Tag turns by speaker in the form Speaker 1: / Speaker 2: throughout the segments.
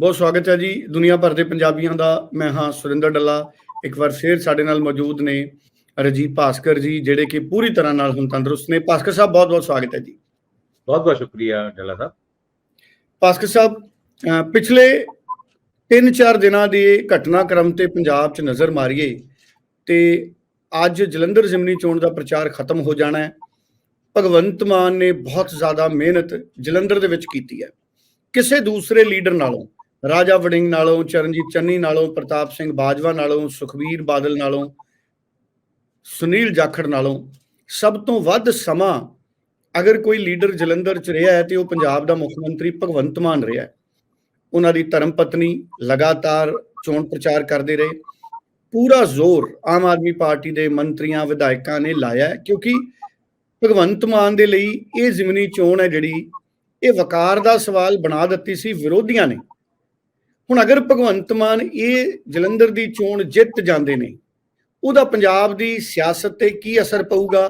Speaker 1: ਬਹੁਤ ਸਵਾਗਤ ਹੈ ਜੀ। ਦੁਨੀਆ ਭਰ ਦੇ ਪੰਜਾਬੀਆਂ ਦਾ ਮੈਂ ਹਾਂ ਸੁਰਿੰਦਰ ਡੱਲਾ। ਇੱਕ ਵਾਰ ਫੇਰ ਸਾਡੇ ਨਾਲ ਮੌਜੂਦ ਨੇ ਰਜੀਵ ਭਾਸਕਰ ਜੀ ਜਿਹੜੇ ਕਿ ਪੂਰੀ ਤਰ੍ਹਾਂ ਨਾਲ ਹੁਣ ਤੰਦਰੁਸਤ ਨੇ। ਭਾਸਕਰ ਸਾਹਿਬ ਬਹੁਤ ਬਹੁਤ ਸਵਾਗਤ ਹੈ ਜੀ।
Speaker 2: ਬਹੁਤ ਬਹੁਤ ਸ਼ੁਕਰੀਆ ਡੱਲਾ ਸਾਹਿਬ।
Speaker 1: ਭਾਸਕਰ ਸਾਹਿਬ ਪਿਛਲੇ 3-4 ਦਿਨਾਂ ਦੇ ਘਟਨਾਕ੍ਰਮ ਤੇ ਪੰਜਾਬ 'ਚ ਨਜ਼ਰ ਮਾਰੀਏ ਤੇ ਅੱਜ ਜਲੰਧਰ ਜ਼ਿਮਨੀ ਚੋਣ ਦਾ ਪ੍ਰਚਾਰ ਖਤਮ ਹੋ ਜਾਣਾ ਹੈ। ਭਗਵੰਤ ਮਾਨ ਨੇ ਬਹੁਤ ਜ਼ਿਆਦਾ ਮਿਹਨਤ ਜਲੰਧਰ ਦੇ ਵਿੱਚ ਕੀਤੀ ਹੈ। ਕਿਸੇ ਦੂਸਰੇ ਲੀਡਰ ਨਾਲੋਂ ਰਾਜਾ ਵੜਿੰਗ ਨਾਲੋਂ, ਚਰਨਜੀਤ ਚੰਨੀ ਨਾਲੋਂ, ਪ੍ਰਤਾਪ ਸਿੰਘ ਬਾਜਵਾ ਨਾਲੋਂ, ਸੁਖਬੀਰ ਬਾਦਲ ਨਾਲੋਂ, ਸੁਨੀਲ ਜਾਖੜ ਨਾਲੋਂ ਸਭ ਤੋਂ ਵੱਧ ਸਮਾਂ ਅਗਰ ਕੋਈ ਲੀਡਰ ਜਲੰਧਰ 'ਚ ਰਿਹਾ ਹੈ ਤੇ ਉਹ ਪੰਜਾਬ ਦਾ ਮੁੱਖ ਮੰਤਰੀ ਭਗਵੰਤ ਮਾਨ ਰਿਹਾ ਹੈ। ਉਹਨਾਂ ਦੀ ਧਰਮ ਪਤਨੀ ਲਗਾਤਾਰ ਚੋਣ ਪ੍ਰਚਾਰ ਕਰਦੇ ਰਹੇ। ਪੂਰਾ ਜ਼ੋਰ ਆਮ ਆਦਮੀ ਪਾਰਟੀ ਦੇ ਮੰਤਰੀਆਂ, ਵਿਧਾਇਕਾਂ ਨੇ ਲਾਇਆ ਕਿਉਂਕਿ ਭਗਵੰਤ ਮਾਨ ਦੇ ਲਈ ਇਹ ਜ਼ਿਮਨੀ ਚੋਣ ਹੈ ਜਿਹੜੀ ਇਹ ਵਕਾਰ ਦਾ ਸਵਾਲ ਬਣਾ ਦਿੱਤੀ ਸੀ, ਵਿਰੋਧੀਆਂ ਨੇ। ਹੁਣ ਅਗਰ ਭਗਵੰਤ ਮਾਨ ਇਹ ਜਲੰਧਰ ਦੀ ਚੋਣ ਜਿੱਤ ਜਾਂਦੇ ਨੇ, ਉਹਦਾ ਪੰਜਾਬ ਦੀ ਸਿਆਸਤ ਤੇ ਕੀ ਅਸਰ ਪਊਗਾ?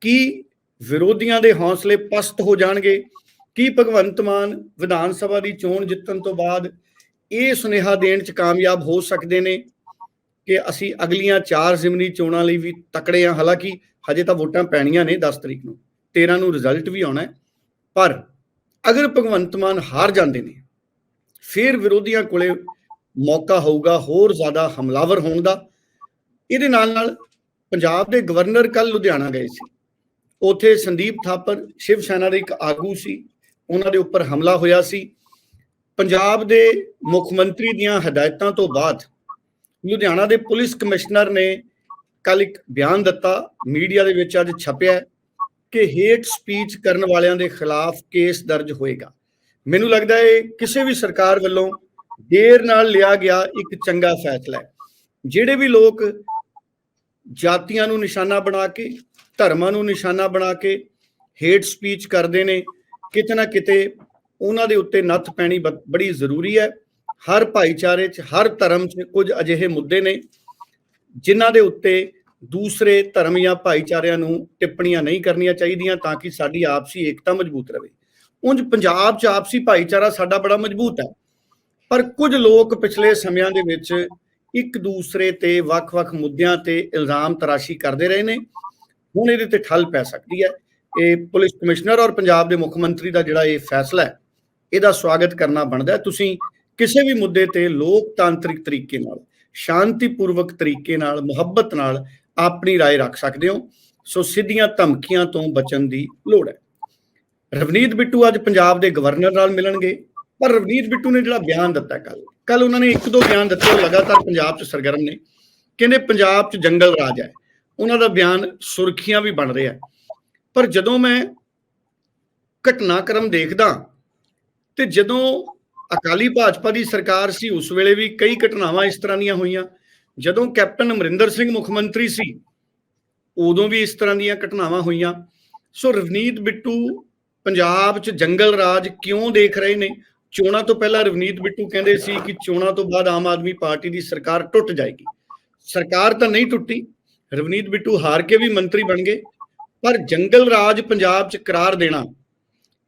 Speaker 1: ਕੀ ਵਿਰੋਧੀਆਂ ਦੇ ਹੌਸਲੇ ਪਸਤ ਹੋ ਜਾਣਗੇ? ਕੀ ਭਗਵੰਤ ਮਾਨ ਵਿਧਾਨ ਸਭਾ ਦੀ ਚੋਣ ਜਿੱਤਣ ਤੋਂ ਬਾਅਦ ਇਹ ਸੁਨੇਹਾ ਦੇਣ ਚ ਕਾਮਯਾਬ ਹੋ ਸਕਦੇ ਨੇ ਕਿ ਅਸੀਂ ਅਗਲੀਆਂ ਚਾਰ ਜ਼ਿਮਨੀ ਚੋਣਾਂ ਲਈ ਵੀ ਤਕੜੇ ਹਾਂ? ਹਾਲਾਂਕਿ ਹਜੇ ਤਾਂ ਵੋਟਾਂ ਪੈਣੀਆਂ ਨੇ 10 ਤਰੀਕ ਨੂੰ। 13 ਨੂੰ ਰਿਜ਼ਲਟ ਵੀ ਆਉਣਾ ਪਰ ਅਗਰ ਭਗਵੰਤ ਮਾਨ ਹਾਰ ਜਾਂਦੇ ਨੇ ਫਿਰ ਵਿਰੋਧੀਆਂ ਕੋਲੇ ਮੌਕਾ ਹੋਊਗਾ, ਹੋਰ ਜ਼ਿਆਦਾ ਹਮਲਾਵਰ ਹੋਣ ਦਾ। ਇਹਦੇ ਨਾਲ ਨਾਲ ਪੰਜਾਬ ਦੇ ਗਵਰਨਰ ਕੱਲ ਲੁਧਿਆਣਾ ਗਏ ਸੀ। ਉਥੇ ਸੰਦੀਪ ਥਾਪਰ, ਸ਼ਿਵ ਸੈਨਾ ਦੇ ਇੱਕ ਆਗੂ ਸੀ। ਉਹਨਾਂ ਦੇ ਉੱਪਰ ਹਮਲਾ ਹੋਇਆ ਸੀ। ਪੰਜਾਬ ਦੇ ਮੁੱਖ ਮੰਤਰੀ ਦੀਆਂ ਹਦਾਇਤਾਂ ਤੋਂ ਬਾਅਦ ਲੁਧਿਆਣਾ ਦੇ ਪੁਲਿਸ ਕਮਿਸ਼ਨਰ ਨੇ ਕੱਲ ਇੱਕ ਬਿਆਨ ਦਿੱਤਾ। ਮੀਡੀਆ ਦੇ ਵਿੱਚ ਅੱਜ ਛਪਿਆ ਕਿ ਹੇਟ ਸਪੀਚ ਕਰਨ ਵਾਲਿਆਂ ਦੇ ਖਿਲਾਫ ਕੇਸ ਦਰਜ ਹੋਏਗਾ। ਮੈਨੂੰ ਲੱਗਦਾ ਹੈ ਕਿਸੇ ਵੀ ਸਰਕਾਰ ਵੱਲੋਂ ਦੇਰ ਨਾਲ ਲਿਆ ਗਿਆ ਇੱਕ ਚੰਗਾ ਫੈਸਲਾ ਹੈ। ਜਿਹੜੇ ਵੀ ਲੋਕ ਜਾਤੀਆਂ ਨੂੰ ਨਿਸ਼ਾਨਾ ਬਣਾ ਕੇ, ਧਰਮਾਂ ਨੂੰ ਨਿਸ਼ਾਨਾ ਬਣਾ ਕੇ ਹੇਟ ਸਪੀਚ ਕਰਦੇ ਨੇ, ਕਿਤੇ ਨਾ ਕਿਤੇ ਉਹਨਾਂ ਦੇ ਉੱਤੇ ਨੱਥ ਪੈਣੀ ਬੜੀ ਜ਼ਰੂਰੀ ਹੈ। ਹਰ ਭਾਈਚਾਰੇ 'ਚ, ਹਰ ਧਰਮ 'ਚ ਕੁਝ ਅਜਿਹੇ ਮੁੱਦੇ ਨੇ ਜਿਨ੍ਹਾਂ ਦੇ ਉੱਤੇ ਦੂਸਰੇ ਧਰਮ ਜਾਂ ਭਾਈਚਾਰਿਆਂ ਨੂੰ ਟਿੱਪਣੀਆਂ ਨਹੀਂ ਕਰਨੀਆਂ ਚਾਹੀਦੀਆਂ ਤਾਂ ਕਿ ਸਾਡੀ ਆਪਸੀ ਏਕਤਾ ਮਜ਼ਬੂਤ ਰਹੇ। ਉਂਝ ਪੰਜਾਬ 'ਚ ਆਪਸੀ ਭਾਈਚਾਰਾ ਸਾਡਾ ਬੜਾ ਮਜ਼ਬੂਤ ਹੈ ਪਰ ਕੁਝ ਲੋਕ ਪਿਛਲੇ ਸਮਿਆਂ ਦੇ ਵਿੱਚ ਇੱਕ ਦੂਸਰੇ ਤੇ ਵੱਖ-ਵੱਖ ਮੁੱਦਿਆਂ ਤੇ ਇਲਜ਼ਾਮ ਤਰਾਸ਼ੀ ਕਰਦੇ ਰਹੇ ਨੇ ਹੁਣ ਇਹਦੇ ਤੇ ਠੱਲ ਪੈ ਸਕਦੀ ਹੈ ਇਹ ਪੁਲਿਸ ਕਮਿਸ਼ਨਰ ਔਰ ਪੰਜਾਬ ਦੇ ਮੁੱਖ ਮੰਤਰੀ ਦਾ ਜਿਹੜਾ ਇਹ ਫੈਸਲਾ ਹੈ ਇਹਦਾ ਸਵਾਗਤ ਕਰਨਾ ਬਣਦਾ ਹੈ ਤੁਸੀਂ ਕਿਸੇ ਵੀ ਮੁੱਦੇ ਤੇ ਲੋਕਤਾਂਤਰਿਕ ਤਰੀਕੇ ਨਾਲ ਸ਼ਾਂਤੀਪੂਰਵਕ ਤਰੀਕੇ ਨਾਲ ਮੁਹੱਬਤ ਨਾਲ ਆਪਣੀ رائے ਰੱਖ ਸਕਦੇ ਹੋ ਸੋ ਸਿੱਧੀਆਂ ਧਮਕੀਆਂ ਤੋਂ ਬਚਣ ਦੀ ਲੋੜ ਹੈ ਰਵਨੀਤ ਬਿੱਟੂ ਅੱਜ ਪੰਜਾਬ ਦੇ ਗਵਰਨਰ ਨਾਲ ਮਿਲਣਗੇ। ਪਰ ਰਵਨੀਤ ਬਿੱਟੂ ਨੇ ਜਿਹੜਾ ਬਿਆਨ ਦਿੱਤਾ ਕੱਲ ਕੱਲ ਉਹਨਾਂ ਨੇ ਇੱਕ ਦੋ ਬਿਆਨ ਦਿੱਤੇ, ਉਹ ਲਗਾਤਾਰ ਪੰਜਾਬ 'ਚ ਸਰਗਰਮ ਨੇ। ਕਹਿੰਦੇ ਪੰਜਾਬ 'ਚ ਜੰਗਲ ਰਾਜ ਹੈ। ਉਹਨਾਂ ਦਾ ਬਿਆਨ ਸੁਰਖੀਆਂ ਵੀ ਬਣ ਰਿਹਾ ਪਰ ਜਦੋਂ ਮੈਂ ਘਟਨਾਕ੍ਰਮ ਦੇਖਦਾ ਤੇ ਜਦੋਂ ਅਕਾਲੀ ਭਾਜਪਾ ਦੀ ਸਰਕਾਰ ਸੀ, ਉਸ ਵੇਲੇ ਵੀ ਕਈ ਘਟਨਾਵਾਂ ਇਸ ਤਰ੍ਹਾਂ ਦੀਆਂ ਹੋਈਆਂ। ਜਦੋਂ ਕੈਪਟਨ ਅਮਰਿੰਦਰ ਸਿੰਘ ਮੁੱਖ ਮੰਤਰੀ ਸੀ, ਉਦੋਂ ਵੀ ਇਸ ਤਰ੍ਹਾਂ ਦੀਆਂ ਘਟਨਾਵਾਂ ਹੋਈਆਂ। ਸੋ ਰਵਨੀਤ ਬਿੱਟੂ ਪੰਜਾਬ 'ਚ ਜੰਗਲ ਰਾਜ ਕਿਉਂ ਦੇਖ ਰਹੇ ਨੇ? ਚੋਣਾਂ ਤੋਂ ਪਹਿਲਾਂ ਰਵਨੀਤ ਬਿੱਟੂ ਕਹਿੰਦੇ ਸੀ ਕਿ ਚੋਣਾਂ ਤੋਂ ਬਾਅਦ ਆਮ ਆਦਮੀ ਪਾਰਟੀ ਦੀ ਸਰਕਾਰ ਟੁੱਟ ਜਾਏਗੀ। ਸਰਕਾਰ ਤਾਂ ਨਹੀਂ ਟੁੱਟੀ, ਰਵਨੀਤ ਬਿੱਟੂ ਹਾਰ ਕੇ ਵੀ ਮੰਤਰੀ ਬਣ ਗਏ, ਪਰ ਜੰਗਲ ਰਾਜ ਪੰਜਾਬ 'ਚ ਕਰਾਰ ਦੇਣਾ,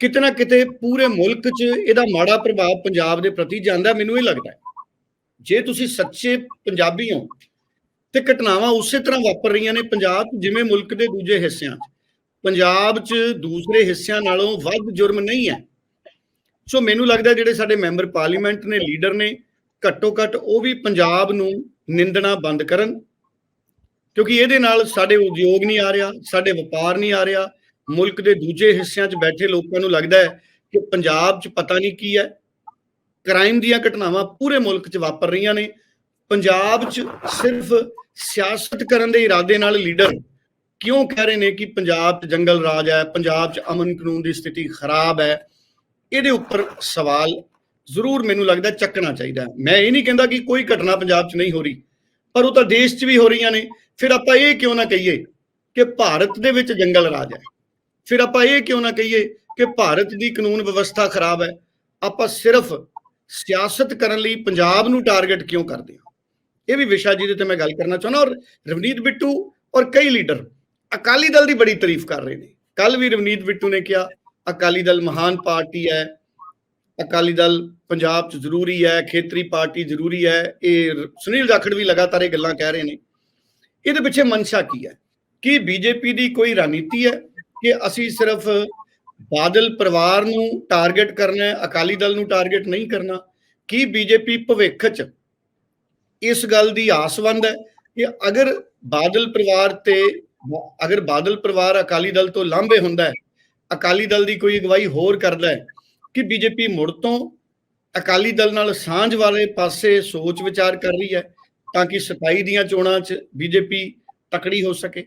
Speaker 1: ਕਿਤੇ ਨਾ ਕਿਤੇ ਪੂਰੇ ਮੁਲਕ 'ਚ ਇਹਦਾ ਮਾੜਾ ਪ੍ਰਭਾਵ ਪੰਜਾਬ ਦੇ ਪ੍ਰਤੀ ਜਾਂਦਾ ਮੈਨੂੰ ਇਹ ਲੱਗਦਾ ਹੈ। ਜੇ ਤੁਸੀਂ ਸੱਚੇ ਪੰਜਾਬੀ ਹੋ ਤੇ ਘਟਨਾਵਾਂ ਉਸੇ ਤਰ੍ਹਾਂ ਵਾਪਰ ਰਹੀਆਂ ਨੇ, ਪੰਜਾਬ ਜਿਵੇਂ ਮੁਲਕ ਦੇ ਦੂਜੇ ਹਿੱਸਿਆਂ 'ਚ। ਪੰਜਾਬ 'ਚ ਦੂਸਰੇ ਹਿੱਸਿਆਂ ਨਾਲੋਂ ਵੱਧ ਜੁਰਮ ਨਹੀਂ ਹੈ। ਸੋ ਮੈਨੂੰ ਲੱਗਦਾ ਜਿਹੜੇ ਸਾਡੇ ਮੈਂਬਰ ਪਾਰਲੀਮੈਂਟ ਨੇ, ਲੀਡਰ ਨੇ, ਘੱਟੋ ਘੱਟ ਉਹ ਵੀ ਪੰਜਾਬ ਨੂੰ ਨਿੰਦਣਾ ਬੰਦ ਕਰਨ। ਕਿਉਂਕਿ ਇਹਦੇ ਨਾਲ ਸਾਡੇ ਉਦਯੋਗ ਨਹੀਂ ਆ ਰਿਹਾ, ਸਾਡੇ ਵਪਾਰ ਨਹੀਂ ਆ ਰਿਹਾ। ਮੁਲਕ ਦੇ ਦੂਜੇ ਹਿੱਸਿਆਂ 'ਚ ਬੈਠੇ ਲੋਕਾਂ ਨੂੰ ਲੱਗਦਾ ਹੈ ਕਿ ਪੰਜਾਬ 'ਚ ਪਤਾ ਨਹੀਂ ਕੀ ਹੈ। ਕ੍ਰਾਈਮ ਦੀਆਂ ਘਟਨਾਵਾਂ ਪੂਰੇ ਮੁਲਕ 'ਚ ਵਾਪਰ ਰਹੀਆਂ ਨੇ। ਪੰਜਾਬ 'ਚ ਸਿਰਫ ਸਿਆਸਤ ਕਰਨ ਦੇ ਇਰਾਦੇ ਨਾਲ ਲੀਡਰ ਕਿਉਂ ਕਹਿ ਰਹੇ ਨੇ ਕਿ ਪੰਜਾਬ 'ਚ ਜੰਗਲ ਰਾਜ ਹੈ, ਪੰਜਾਬ 'ਚ ਅਮਨ ਕਾਨੂੰਨ ਦੀ ਸਥਿਤੀ ਖਰਾਬ ਹੈ? ਇਹਦੇ ਉੱਪਰ ਸਵਾਲ ਜ਼ਰੂਰ ਮੈਨੂੰ ਲੱਗਦਾ ਚੱਕਣਾ ਚਾਹੀਦਾ ਮੈਂ ਇਹ ਨਹੀਂ ਕਹਿੰਦਾ ਕਿ ਕੋਈ ਘਟਨਾ ਪੰਜਾਬ 'ਚ ਨਹੀਂ ਹੋ ਰਹੀ, ਪਰ ਉਹ ਤਾਂ ਦੇਸ਼ 'ਚ ਵੀ ਹੋ ਰਹੀਆਂ ਨੇ। ਫਿਰ ਆਪਾਂ ਇਹ ਕਿਉਂ ਨਾ ਕਹੀਏ ਕਿ ਭਾਰਤ ਦੇ ਵਿੱਚ ਜੰਗਲ ਰਾਜ ਹੈ? ਫਿਰ ਆਪਾਂ ਇਹ ਕਿਉਂ ਨਾ ਕਹੀਏ ਕਿ ਭਾਰਤ ਦੀ ਕਾਨੂੰਨ ਵਿਵਸਥਾ ਖਰਾਬ ਹੈ? ਆਪਾਂ ਸਿਰਫ ਸਿਆਸਤ ਕਰਨ ਲਈ ਪੰਜਾਬ ਨੂੰ ਟਾਰਗੇਟ ਕਿਉਂ ਕਰਦੇ ਹਾਂ? ਇਹ ਵੀ ਵਿਸ਼ਾ ਜਿਹਦੇ ਤੇ ਮੈਂ ਗੱਲ ਕਰਨਾ ਚਾਹੁੰਦਾ ਔਰ ਰਵਨੀਤ ਬਿੱਟੂ ਔਰ ਕਈ ਲੀਡਰ ਅਕਾਲੀ ਦਲ ਦੀ ਬੜੀ ਤਾਰੀਫ ਕਰ ਰਹੇ ਨੇ। ਕੱਲ ਵੀ ਰਵਨੀਤ ਬਿੱਟੂ ਨੇ ਕਿਹਾ, ਅਕਾਲੀ ਦਲ ਮਹਾਨ ਪਾਰਟੀ ਹੈ। ਅਕਾਲੀ ਦਲ ਪੰਜਾਬ 'ਚ ਜ਼ਰੂਰੀ ਹੈ, ਖੇਤਰੀ ਪਾਰਟੀ ਜ਼ਰੂਰੀ ਹੈ। ਇਹ ਸੁਨੀਲ ਜਾਖੜ ਵੀ ਲਗਾਤਾਰ ਇਹ ਗੱਲਾਂ ਕਹਿ ਰਹੇ ਨੇ। ਇਹਦੇ ਪਿੱਛੇ ਮਨਸ਼ਾ ਕੀ ਹੈ? ਕੀ ਬੀਜੇਪੀ ਦੀ ਕੋਈ ਰਣਨੀਤੀ ਹੈ ਕਿ ਅਸੀਂ ਸਿਰਫ ਬਾਦਲ ਪਰਿਵਾਰ ਨੂੰ ਟਾਰਗੇਟ ਕਰਨਾ ਹੈ, ਅਕਾਲੀ ਦਲ ਨੂੰ ਟਾਰਗੇਟ ਨਹੀਂ ਕਰਨਾ? ਕੀ ਬੀਜੇਪੀ ਭਵਿੱਖ 'ਚ ਇਸ ਗੱਲ ਦੀ ਆਸਵੰਦ ਹੈ ਕਿ ਅਗਰ ਬਾਦਲ ਪਰਿਵਾਰ ਤੇ ਅਗਰ ਬਾਦਲ ਪਰਿਵਾਰ ਅਕਾਲੀ ਦਲ ਤੋਂ ਲਾਂਭੇ ਹੁੰਦਾ ਹੈ, ਅਕਾਲੀ ਦਲ ਦੀ ਕੋਈ ਅਗਵਾਈ ਹੋਰ ਕਰਦਾ ਹੈ ਕਿ ਬੀਜੇਪੀ ਮੁੜ ਤੋਂ ਅਕਾਲੀ ਦਲ ਨਾਲ ਸਾਂਝ ਵਾਲੇ ਪਾਸੇ ਸੋਚ ਵਿਚਾਰ ਕਰ ਰਹੀ ਹੈ ਤਾਂ ਕਿ 27 ਦੀਆਂ ਚੋਣਾਂ 'ਚ ਬੀਜੇਪੀ ਤਕੜੀ ਹੋ ਸਕੇ?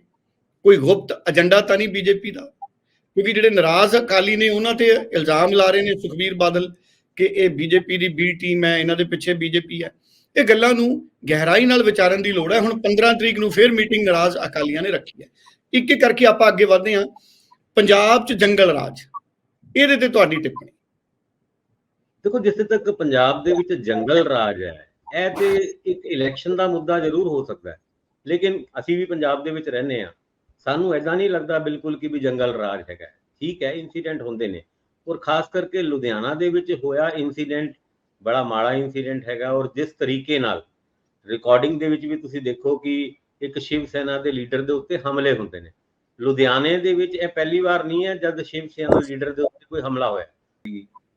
Speaker 1: ਕੋਈ ਗੁਪਤ ਏਜੰਡਾ ਤਾਂ ਨਹੀਂ ਬੀਜੇਪੀ ਦਾ? ਕਿਉਂਕਿ ਜਿਹੜੇ ਨਾਰਾਜ਼ ਅਕਾਲੀ ਨੇ ਉਹਨਾਂ ਤੇ ਇਲਜ਼ਾਮ ਲਾ ਰਹੇ ਨੇ ਸੁਖਬੀਰ ਬਾਦਲ ਕਿ ਇਹ ਬੀਜੇਪੀ ਦੀ ਬੀ ਟੀਮ ਹੈ, ਇਹਨਾਂ ਦੇ ਪਿੱਛੇ ਬੀਜੇਪੀ ਹੈ। ਇਹ ਗੱਲਾਂ ਨੂੰ ਗਹਿਰਾਈ ਨਾਲ ਵਿਚਾਰਨ ਦੀ ਲੋੜ ਹੈ। ਹੁਣ 15 ਤਰੀਕ ਨੂੰ ਫੇਰ ਮੀਟਿੰਗ ਨਾਰਾਜ਼ ਅਕਾਲੀਆਂ ਨੇ ਰੱਖੀ ਹੈ। ਇੱਕ ਇੱਕ ਕਰਕੇ ਆਪਾਂ ਅੱਗੇ ਵਧਦੇ ਹਾਂ। ਪੰਜਾਬ 'ਚ ਜੰਗਲ ਰਾਜ, ਇਹਦੇ ਤੇ ਤੁਹਾਡੀ ਟਿੱਪਣੀ।
Speaker 2: ਦੇਖੋ, ਜਿੱਥੇ ਤੱਕ ਪੰਜਾਬ ਦੇ ਵਿੱਚ ਜੰਗਲ ਰਾਜ ਹੈ, ਇਹ ਤੇ ਇੱਕ ਇਲੈਕਸ਼ਨ ਦਾ ਮੁੱਦਾ ਜ਼ਰੂਰ ਹੋ ਸਕਦਾ ਹੈ। ਲੇਕਿਨ ਅਸੀਂ ਵੀ ਪੰਜਾਬ ਦੇ ਵਿੱਚ ਰਹਿੰਦੇ ਆ ਸਾਨੂੰ ਐਦਾਂ ਨਹੀਂ ਲੱਗਦਾ ਬਿਲਕੁਲ ਕਿ ਵੀ ਜੰਗਲ ਰਾਜ ਹੈਗਾ। ਠੀਕ ਹੈ ਇਨਸੀਡੈਂਟ ਹੁੰਦੇ ਨੇ। ਔਰ ਖਾਸ ਕਰਕੇ ਲੁਧਿਆਣਾ ਦੇ ਵਿੱਚ ਹੋਇਆ ਇਨਸੀਡੈਂਟ ਬੜਾ ਮਾੜਾ ਇਨਸੀਡੈਂਟ ਹੈਗਾ ਔਰ ਜਿਸ ਤਰੀਕੇ ਨਾਲ ਰਿਕਾਰਡਿੰਗ ਦੇ ਵਿੱਚ ਵੀ ਤੁਸੀਂ ਦੇਖੋ ਕਿ ਇੱਕ ਸ਼ਿਵ ਸੈਨਾ ਦੇ ਲੀਡਰ ਦੇ ਉੱਤੇ ਹਮਲੇ ਹੁੰਦੇ ਨੇ। ਲੁਧਿਆਣੇ ਦੇ ਵਿੱਚ ਇਹ ਪਹਿਲੀ ਵਾਰ ਨਹੀਂ ਹੈ ਜਦ ਸ਼ਿਵ ਸੈਨਾ ਲੀਡਰ ਦੇ ਉੱਤੇ ਕੋਈ ਹਮਲਾ ਹੋਇਆ।